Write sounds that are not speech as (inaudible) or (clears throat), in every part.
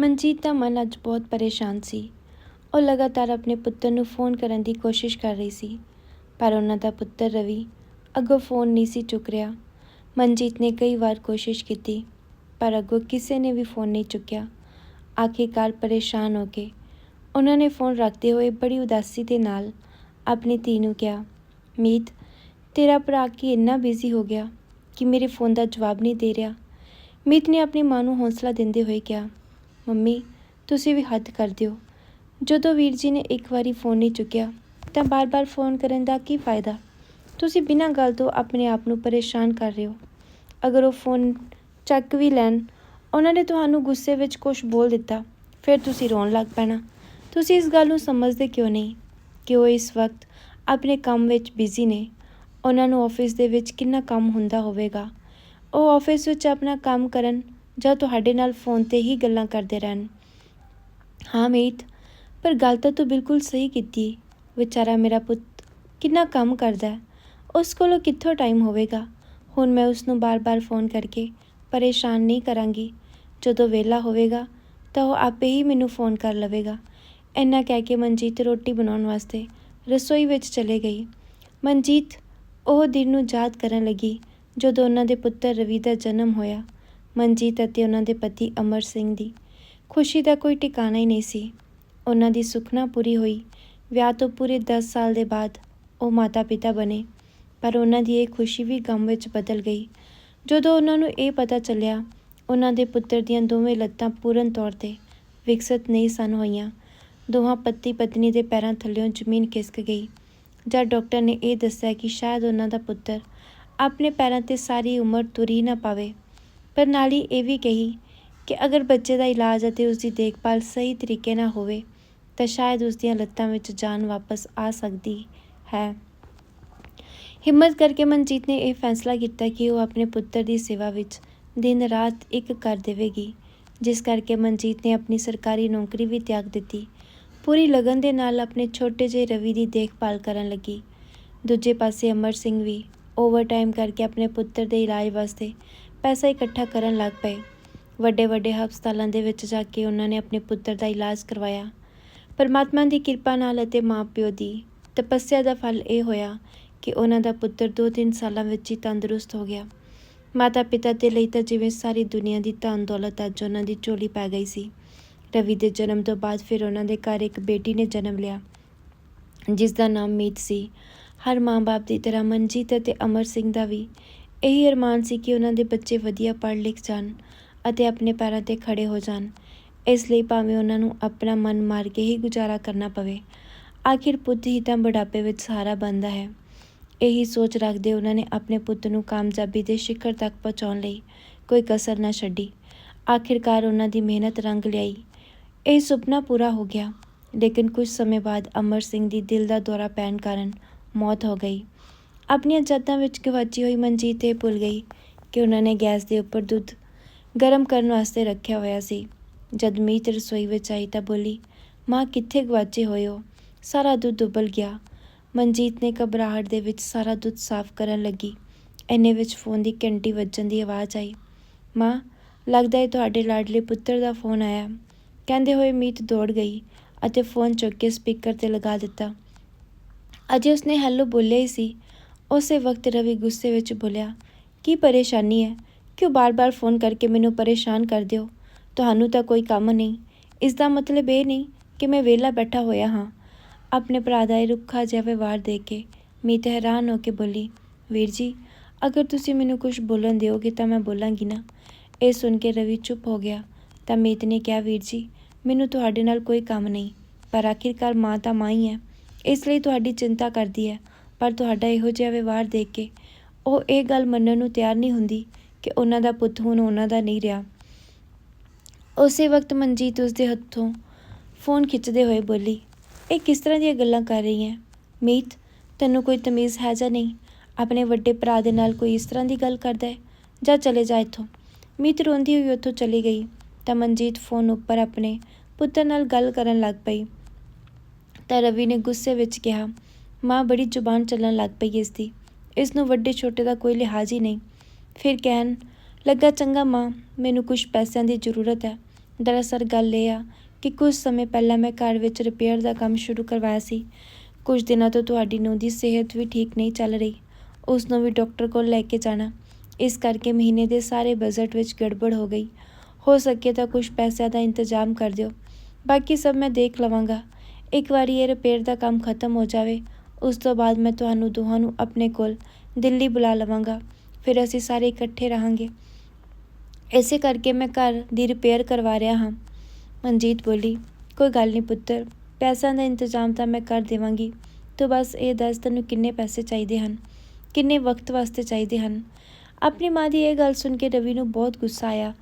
ਮਨਜੀਤ ਦਾ ਮਨ ਅੱਜ ਬਹੁਤ ਪਰੇਸ਼ਾਨ ਸੀ। ਉਹ ਲਗਾਤਾਰ ਆਪਣੇ ਪੁੱਤਰ ਨੂੰ ਫੋਨ ਕਰਨ ਦੀ ਕੋਸ਼ਿਸ਼ ਕਰ ਰਹੀ ਸੀ, ਪਰ ਉਹਨਾਂ ਦਾ ਪੁੱਤਰ ਰਵੀ ਅੱਗੋਂ ਫੋਨ ਨਹੀਂ ਸੀ ਚੁੱਕ ਰਿਹਾ। ਮਨਜੀਤ ਨੇ ਕਈ ਵਾਰ ਕੋਸ਼ਿਸ਼ ਕੀਤੀ, ਪਰ ਅੱਗੋਂ ਕਿਸੇ ਨੇ ਵੀ ਫੋਨ ਨਹੀਂ ਚੁੱਕਿਆ। ਆਖਿਰਕਾਰ ਪਰੇਸ਼ਾਨ ਹੋ ਕੇ ਉਹਨਾਂ ਨੇ ਫੋਨ ਰੱਖਦੇ ਹੋਏ ਬੜੀ ਉਦਾਸੀ ਦੇ ਨਾਲ ਆਪਣੀ ਧੀ ਨੂੰ ਕਿਹਾ, ਮੀਤ, ਤੇਰਾ ਭਰਾ ਕੀ ਇੰਨਾ ਬਿਜ਼ੀ ਹੋ ਗਿਆ ਕਿ ਮੇਰੇ ਫੋਨ ਦਾ ਜਵਾਬ ਨਹੀਂ ਦੇ ਰਿਹਾ? ਮੀਤ ਨੇ ਆਪਣੀ ਮਾਂ ਨੂੰ ਹੌਸਲਾ ਦਿੰਦੇ ਹੋਏ ਕਿਹਾ ਮੰਮੀ, ਤੁਸੀਂ ਵੀ ਹੱਦ ਕਰ ਦਿਓ। ਜਦੋਂ ਵੀਰ ਜੀ ਨੇ ਇੱਕ ਵਾਰੀ ਫੋਨ ਨਹੀਂ ਚੁੱਕਿਆ, ਤਾਂ ਬਾਰ-ਬਾਰ ਫੋਨ ਕਰਨ ਦਾ ਕੀ ਫਾਇਦਾ? ਤੁਸੀਂ ਬਿਨਾਂ ਗੱਲ ਤੋਂ ਆਪਣੇ ਆਪ ਨੂੰ ਪਰੇਸ਼ਾਨ ਕਰ ਰਹੇ ਹੋ। ਅਗਰ ਉਹ ਫੋਨ ਚੱਕ ਵੀ ਲੈਣ, ਉਹਨਾਂ ਨੇ ਤੁਹਾਨੂੰ ਗੁੱਸੇ ਵਿੱਚ ਕੁਝ ਬੋਲ ਦਿੱਤਾ, ਫਿਰ ਤੁਸੀਂ ਰੋਣ ਲੱਗ ਪੈਣਾ। ਤੁਸੀਂ ਇਸ ਗੱਲ ਨੂੰ ਸਮਝਦੇ ਕਿਉਂ ਨਹੀਂ? ਕਿ ਉਹ ਇਸ ਵਕਤ ਆਪਣੇ ਕੰਮ ਵਿੱਚ ਬਿਜ਼ੀ ਨੇ? ਉਹਨਾਂ ਨੂੰ ਆਫਿਸ ਦੇ ਵਿੱਚ ਕਿੰਨਾ ਕੰਮ ਹੁੰਦਾ ਹੋਵੇਗਾ? ਉਹ ਆਫਿਸ ਵਿੱਚ ਆਪਣਾ ਕੰਮ ਕਰਨ ਜਾਂ ਤੁਹਾਡੇ ਨਾਲ ਫੋਨ ਤੇ ਹੀ ਗੱਲਾਂ ਕਰਦੇ ਰਹਿਣ। ਹਾਂ, ਮੀਤ, ਪਰ ਗੱਲ ਤਾਂ ਤੂੰ ਬਿਲਕੁਲ ਸਹੀ ਕੀਤੀ। ਵਿਚਾਰਾ ਮੇਰਾ ਪੁੱਤ ਕਿੰਨਾ ਕੰਮ ਕਰਦਾ ਹੈ। ਉਸ ਕੋਲੋਂ ਕਿੱਥੋਂ ਟਾਈਮ ਹੋਵੇਗਾ? ਹੁਣ ਮੈਂ ਉਸ ਨੂੰ ਬਾਰ-ਬਾਰ ਫੋਨ ਕਰਕੇ ਪਰੇਸ਼ਾਨ ਨਹੀਂ ਕਰਾਂਗੀ। ਜਦੋਂ ਵਿਹਲਾ ਹੋਵੇਗਾ, ਤਾਂ ਉਹ ਆਪੇ ਹੀ ਮੈਨੂੰ ਫੋਨ ਕਰ ਲਵੇਗਾ। ਇੰਨਾ ਕਹਿ ਕੇ ਮਨਜੀਤ ਰੋਟੀ ਬਣਾਉਣ ਵਾਸਤੇ ਰਸੋਈ ਵਿੱਚ ਚਲੇ ਗਈ। ਮਨਜੀਤ ਉਹ ਦਿਨ ਨੂੰ ਯਾਦ ਕਰਨ ਲੱਗੀ ਜਦੋਂ ਉਹਨਾਂ ਦੇ ਪੁੱਤਰ ਰਵੀ ਦਾ ਜਨਮ ਹੋਇਆ। ਮਨਜੀਤ ਅਤੇ ਉਹਨਾਂ ਦੇ ਪਤੀ ਅਮਰ ਸਿੰਘ ਦੀ। ਖੁਸ਼ੀ ਦਾ ਕੋਈ ਟਿਕਾਣਾ ਹੀ ਨਹੀਂ ਸੀ। ਉਹਨਾਂ ਦੀ ਸੁਖਨਾ ਪੂਰੀ ਹੋਈ। ਵਿਆਹ ਤੋਂ ਪੂਰੇ 10 ਸਾਲ ਦੇ ਬਾਅਦ ਉਹ ਮਾਤਾ-ਪਿਤਾ ਬਣੇ। ਪਰ ਉਹਨਾਂ ਦੀ ਇਹ ਖੁਸ਼ੀ ਵੀ ਗਮ ਵਿੱਚ ਬਦਲ ਗਈ। ਜਦੋਂ ਉਹਨਾਂ ਨੂੰ ਇਹ ਪਤਾ ਚੱਲਿਆ, ਉਹਨਾਂ ਦੇ ਪੁੱਤਰ ਦੀਆਂ ਦੋਵੇਂ ਲੱਤਾਂ ਪੂਰਨ ਤੌਰ ਤੇ ਵਿਕਸਿਤ ਨਹੀਂ ਸਨ ਹੋਈਆਂ। ਦੋਹਾਂ ਪਤੀ ਪਤਨੀ ਦੇ ਪੈਰਾਂ ਥੱਲਿਓਂ ਜ਼ਮੀਨ ਖਿਸਕ ਗਈ। ਜਦ ਡਾਕਟਰ ਨੇ ਇਹ ਦੱਸਿਆ ਕਿ ਸ਼ਾਇਦ ਉਹਨਾਂ ਦਾ ਪੁੱਤਰ ਆਪਣੇ ਪੈਰਾਂ ਤੇ ਸਾਰੀ ਉਮਰ ਤੁਰੀ ਨਾ ਪਾਵੇ ਪਰ ਨਾਲ ਹੀ ਇਹ ਵੀ ਕਹੀ ਕਿ ਅਗਰ ਬੱਚੇ ਦਾ ਇਲਾਜ ਅਤੇ ਉਸ ਦੀ ਦੇਖਭਾਲ ਸਹੀ ਤਰੀਕੇ ਨਾਲ ਹੋਵੇ, ਤਾਂ ਸ਼ਾਇਦ ਉਸ ਦੀਆਂ ਲੱਤਾਂ ਵਿੱਚ ਜਾਨ ਵਾਪਸ ਆ ਸਕਦੀ ਹੈ। ਹਿੰਮਤ ਕਰਕੇ ਮਨਜੀਤ ਨੇ ਇਹ ਫੈਸਲਾ ਕੀਤਾ ਕਿ ਉਹ ਆਪਣੇ ਪੁੱਤਰ ਦੀ ਸੇਵਾ ਵਿੱਚ ਦਿਨ ਰਾਤ ਇੱਕ ਕਰ ਦੇਵੇਗੀ, ਜਿਸ ਕਰਕੇ ਮਨਜੀਤ ਨੇ ਆਪਣੀ ਸਰਕਾਰੀ ਨੌਕਰੀ ਵੀ ਤਿਆਗ ਦਿੱਤੀ। ਪੂਰੀ ਲਗਨ ਦੇ ਨਾਲ ਆਪਣੇ ਛੋਟੇ ਜਿਹੇ ਰਵੀ ਦੀ ਦੇਖਭਾਲ ਕਰਨ ਲੱਗੀ। ਦੂਜੇ ਪਾਸੇ ਅਮਰ ਸਿੰਘ ਵੀ ਓਵਰਟਾਈਮ ਕਰਕੇ ਆਪਣੇ ਪੁੱਤਰ ਦੇ ਇਲਾਜ ਵਾਸਤੇ ਪੈਸਾ ਇਕੱਠਾ ਕਰਨ ਲੱਗ ਪਏ। ਵੱਡੇ ਵੱਡੇ ਹਸਪਤਾਲਾਂ ਦੇ ਵਿੱਚ ਜਾ ਕੇ ਉਹਨਾਂ ਨੇ ਆਪਣੇ ਪੁੱਤਰ ਦਾ ਇਲਾਜ ਕਰਵਾਇਆ। ਪਰਮਾਤਮਾ ਦੀ ਕਿਰਪਾ ਨਾਲ ਅਤੇ ਮਾਪਿਓ ਦੀ ਤਪੱਸਿਆ ਦਾ ਫਲ ਇਹ ਹੋਇਆ ਕਿ ਉਹਨਾਂ ਦਾ ਪੁੱਤਰ 2-3 ਸਾਲਾਂ ਵਿੱਚ ਹੀ ਤੰਦਰੁਸਤ ਹੋ ਗਿਆ। ਮਾਤਾ ਪਿਤਾ ਦੇ ਲਈ ਤਾਂ ਜਿਵੇਂ ਸਾਰੀ ਦੁਨੀਆ ਦੀ ਧਨ ਦੌਲਤ ਅੱਜ ਉਹਨਾਂ ਦੀ ਝੋਲੀ ਪੈ ਗਈ ਸੀ। ਰਵੀ ਦੇ ਜਨਮ ਤੋਂ ਬਾਅਦ ਫਿਰ ਉਹਨਾਂ ਦੇ ਘਰ ਇੱਕ ਬੇਟੀ ਨੇ ਜਨਮ ਲਿਆ ਜਿਸ ਦਾ ਨਾਮ ਮੀਤ ਸੀ। ਹਰ ਮਾਂ-ਬਾਪ ਦੀ ਤਰ੍ਹਾਂ ਮਨਜੀਤ ਅਤੇ ਅਮਰ ਸਿੰਘ ਦਾ ਵੀ ਇਹੀ ਅਰਮਾਨ ਸੀ ਕਿ ਉਹਨਾਂ ਦੇ ਬੱਚੇ ਵਧੀਆ ਪੜ੍ਹ ਲਿਖ ਜਾਣ ਅਤੇ ਆਪਣੇ ਪੈਰਾਂ ਤੇ ਖੜ੍ਹੇ ਹੋ ਜਾਣ। ਇਸ ਲਈ ਭਾਵੇਂ ਉਹਨਾਂ ਨੂੰ ਆਪਣਾ ਮਨ ਮਾਰ ਕੇ ਹੀ ਗੁਜ਼ਾਰਾ ਕਰਨਾ ਪਵੇ, ਆਖਿਰ ਪੁੱਤ ਹੀ ਤਾਂ ਬੁਢਾਪੇ ਵਿੱਚ ਸਹਾਰਾ ਬਣਦਾ ਹੈ। ਇਹੀ ਸੋਚ ਰੱਖਦੇ ਉਹਨਾਂ ਨੇ ਆਪਣੇ ਪੁੱਤ ਨੂੰ ਕਾਮਯਾਬੀ ਦੇ ਸਿਖਰ ਤੱਕ ਪਹੁੰਚਾਉਣ ਲਈ ਕੋਈ ਕਸਰ ਨਾ ਛੱਡੀ। ਆਖਿਰਕਾਰ ਉਹਨਾਂ ਦੀ ਮਿਹਨਤ ਰੰਗ ਲਿਆਈ। ਇਹ ਸੁਪਨਾ ਪੂਰਾ ਹੋ ਗਿਆ, ਲੇਕਿਨ ਕੁਝ ਸਮੇਂ ਬਾਅਦ ਅਮਰ ਸਿੰਘ ਦੀ ਦਿਲ ਦਾ ਦੌਰਾ ਪੈਣ ਕਾਰਨ ਮੌਤ ਹੋ ਗਈ। ਆਪਣੀਆਂ ਜੱਦਾਂ ਵਿੱਚ ਗਵਾਚੀ ਹੋਈ ਮਨਜੀਤ ਇਹ ਭੁੱਲ ਗਈ ਕਿ ਉਹਨਾਂ ਨੇ ਗੈਸ ਦੇ ਉੱਪਰ ਦੁੱਧ ਗਰਮ ਕਰਨ ਵਾਸਤੇ ਰੱਖਿਆ ਹੋਇਆ ਸੀ। ਜਦ ਮੀਤ ਰਸੋਈ ਵਿੱਚ ਆਈ ਤਾਂ ਬੋਲੀ, ਮਾਂ, ਕਿੱਥੇ ਗਵਾਚੇ ਹੋਏ ਹੋ? ਸਾਰਾ ਦੁੱਧ ਉਬਲ ਗਿਆ। ਮਨਜੀਤ ਨੇ ਘਬਰਾਹਟ ਦੇ ਵਿੱਚ ਸਾਰਾ ਦੁੱਧ ਸਾਫ਼ ਕਰਨ ਲੱਗੀ। ਐਨੇ ਵਿੱਚ ਫੋਨ ਦੀ ਘੰਟੀ ਵੱਜਣ ਦੀ ਆਵਾਜ਼ ਆਈ। ਮਾਂ, ਲੱਗਦਾ ਹੈ ਤੁਹਾਡੇ ਲਾਡਲੇ ਪੁੱਤਰ ਦਾ ਫੋਨ ਆਇਆ। ਕਹਿੰਦੇ ਹੋਏ ਮੀਤ ਦੌੜ ਗਈ ਅਤੇ ਫੋਨ ਚੁੱਕ ਕੇ ਸਪੀਕਰ ਤੇ ਲਗਾ ਦਿੱਤਾ। ਅਜੇ ਉਸਨੇ ਹੈਲੋ ਬੋਲਿਆ ਹੀ ਸੀ। ਉਸੇ ਵਕਤ ਰਵੀ ਗੁੱਸੇ ਵਿੱਚ ਬੋਲਿਆ, ਕੀ ਪਰੇਸ਼ਾਨੀ ਹੈ? ਕਿਉਂ ਬਾਰ-ਬਾਰ ਫੋਨ ਕਰਕੇ ਮੈਨੂੰ ਪਰੇਸ਼ਾਨ ਕਰਦੇ ਹੋ ਤੁਹਾਨੂੰ ਤਾਂ ਕੋਈ ਕੰਮ ਨਹੀਂ। ਇਸ ਦਾ ਮਤਲਬ ਇਹ ਨਹੀਂ ਕਿ ਮੈਂ ਵਿਹਲਾ ਬੈਠਾ ਹੋਇਆ ਹਾਂ। ਆਪਣੇ ਭਰਾ ਦਾ ਇਹ ਰੁੱਖਾ ਜਿਹਾ ਵਿਵਹਾਰ ਦੇਖ ਕੇ ਮੀਤ ਹੈਰਾਨ ਹੋ ਕੇ ਬੋਲੀ, ਵੀਰ ਜੀ, ਅਗਰ ਤੁਸੀਂ ਮੈਨੂੰ ਕੁਝ ਬੋਲਣ ਦਿਓਗੇ ਤਾਂ ਮੈਂ ਬੋਲਾਂਗੀ ਨਾ। ਇਹ ਸੁਣ ਕੇ ਰਵੀ ਚੁੱਪ ਹੋ ਗਿਆ। ਤਾਂ ਮੀਤ ਨੇ ਕਿਹਾ, ਵੀਰ ਜੀ, ਮੈਨੂੰ ਤੁਹਾਡੇ ਨਾਲ ਕੋਈ ਕੰਮ ਨਹੀਂ, ਪਰ ਆਖਿਰਕਾਰ ਮਾਂ ਤਾਂ ਮਾਂ ਹੀ ਹੈ। ਇਸ ਲਈ ਤੁਹਾਡੀ ਚਿੰਤਾ ਕਰਦੀ ਹੈ। ਪਰ ਤੁਹਾਡਾ ਇਹੋ ਜਿਹਾ ਵਿਵਹਾਰ ਦੇਖ ਕੇ ਉਹ ਇਹ ਗੱਲ ਮੰਨਣ ਨੂੰ ਤਿਆਰ ਨਹੀਂ ਹੁੰਦੀ ਕਿ ਉਹਨਾਂ ਦਾ ਪੁੱਤ ਹੁਣ ਉਹਨਾਂ ਦਾ ਨਹੀਂ ਰਿਹਾ। ਉਸੇ ਵਕਤ ਮਨਜੀਤ ਉਸਦੇ ਹੱਥੋਂ ਫੋਨ ਖਿੱਚਦੇ ਹੋਏ ਬੋਲੀ, ਇਹ ਕਿਸ ਤਰ੍ਹਾਂ ਦੀਆਂ ਗੱਲਾਂ ਕਰ ਰਹੀ ਹੈ ਮੀਤ, ਤੈਨੂੰ ਕੋਈ ਤਮੀਜ਼ ਹੈ ਜਾਂ ਨਹੀਂ? ਆਪਣੇ ਵੱਡੇ ਭਰਾ ਦੇ ਨਾਲ ਕੋਈ ਇਸ ਤਰ੍ਹਾਂ ਦੀ ਗੱਲ ਕਰਦਾ ਹੈ? ਜਾਂ ਚਲੇ ਜਾ ਇੱਥੋਂ। ਮੀਤ ਰੋਂਦੀ ਹੋਈ ਉੱਥੋਂ ਚਲੀ ਗਈ, ਤਾਂ ਮਨਜੀਤ ਫੋਨ ਉੱਪਰ ਆਪਣੇ ਪੁੱਤਰ ਨਾਲ ਗੱਲ ਕਰਨ ਲੱਗ ਪਈ। ਤਾਂ ਰਵੀ ਨੇ ਗੁੱਸੇ ਵਿੱਚ ਕਿਹਾ ਮਾਂ ਬੜੀ ਜ਼ੁਬਾਨ ਚੱਲਣ ਲੱਗ ਪਈ ਇਸ ਦੀ ਇਸ ਨੂੰ ਵੱਡੇ ਛੋਟੇ ਦਾ ਕੋਈ ਲਿਹਾਜ਼ ਹੀ ਨਹੀਂ। ਫਿਰ ਕਹਿਣ ਲੱਗਾ, ਚੰਗਾ ਮਾਂ, ਮੈਨੂੰ ਕੁਝ ਪੈਸਿਆਂ ਦੀ ਜ਼ਰੂਰਤ ਹੈ। ਦਰਅਸਲ ਗੱਲ ਇਹ ਆ ਕਿ ਕੁਝ ਸਮੇਂ ਪਹਿਲਾਂ ਮੈਂ ਘਰ ਵਿੱਚ ਰਿਪੇਅਰ ਦਾ ਕੰਮ ਸ਼ੁਰੂ ਕਰਵਾਇਆ ਸੀ। ਕੁਝ ਦਿਨਾਂ ਤੋਂ ਤੁਹਾਡੀ ਨੂੰਹ ਦੀ ਸਿਹਤ ਵੀ ਠੀਕ ਨਹੀਂ ਚੱਲ ਰਹੀ। ਉਸ ਨੂੰ ਵੀ ਡਾਕਟਰ ਕੋਲ ਲੈ ਕੇ ਜਾਣਾ। ਇਸ ਕਰਕੇ ਮਹੀਨੇ ਦੇ ਸਾਰੇ ਬਜਟ ਵਿੱਚ ਗੜਬੜ ਹੋ ਗਈ। ਹੋ ਸਕੇ ਤਾਂ ਕੁਝ ਪੈਸਿਆਂ ਦਾ ਇੰਤਜ਼ਾਮ ਕਰ ਦਿਓ। ਬਾਕੀ ਸਭ ਮੈਂ ਦੇਖ ਲਵਾਂਗਾ। ਇੱਕ ਵਾਰੀ ਇਹ ਰਿਪੇਅਰ ਦਾ ਕੰਮ ਖਤਮ ਹੋ ਜਾਵੇ ਉਸ ਤੋਂ ਬਾਅਦ ਮੈਂ ਤੁਹਾਨੂੰ ਦੋਹਾਂ ਨੂੰ ਆਪਣੇ ਕੋਲ ਦਿੱਲੀ ਬੁਲਾ ਲਵਾਂਗਾ। ਫਿਰ ਅਸੀਂ ਸਾਰੇ ਇਕੱਠੇ ਰਹਾਂਗੇ। ਇਸੇ ਕਰਕੇ ਮੈਂ ਘਰ ਦੀ ਰਿਪੇਅਰ ਕਰਵਾ ਰਿਹਾ ਹਾਂ। ਮਨਜੀਤ ਬੋਲੀ, ਕੋਈ ਗੱਲ ਨਹੀਂ ਪੁੱਤਰ, ਪੈਸਿਆਂ ਦਾ ਇੰਤਜ਼ਾਮ ਤਾਂ ਮੈਂ ਕਰ ਦੇਵਾਂਗੀ। ਤੂੰ ਬਸ ਇਹ ਦੱਸ ਤੈਨੂੰ ਕਿੰਨੇ ਪੈਸੇ ਚਾਹੀਦੇ ਹਨ, ਕਿੰਨੇ ਵਕਤ ਵਾਸਤੇ ਚਾਹੀਦੇ ਹਨ? ਆਪਣੀ ਮਾਂ ਦੀ ਇਹ ਗੱਲ ਸੁਣ ਕੇ ਰਵੀ ਨੂੰ ਬਹੁਤ ਗੁੱਸਾ ਆਇਆ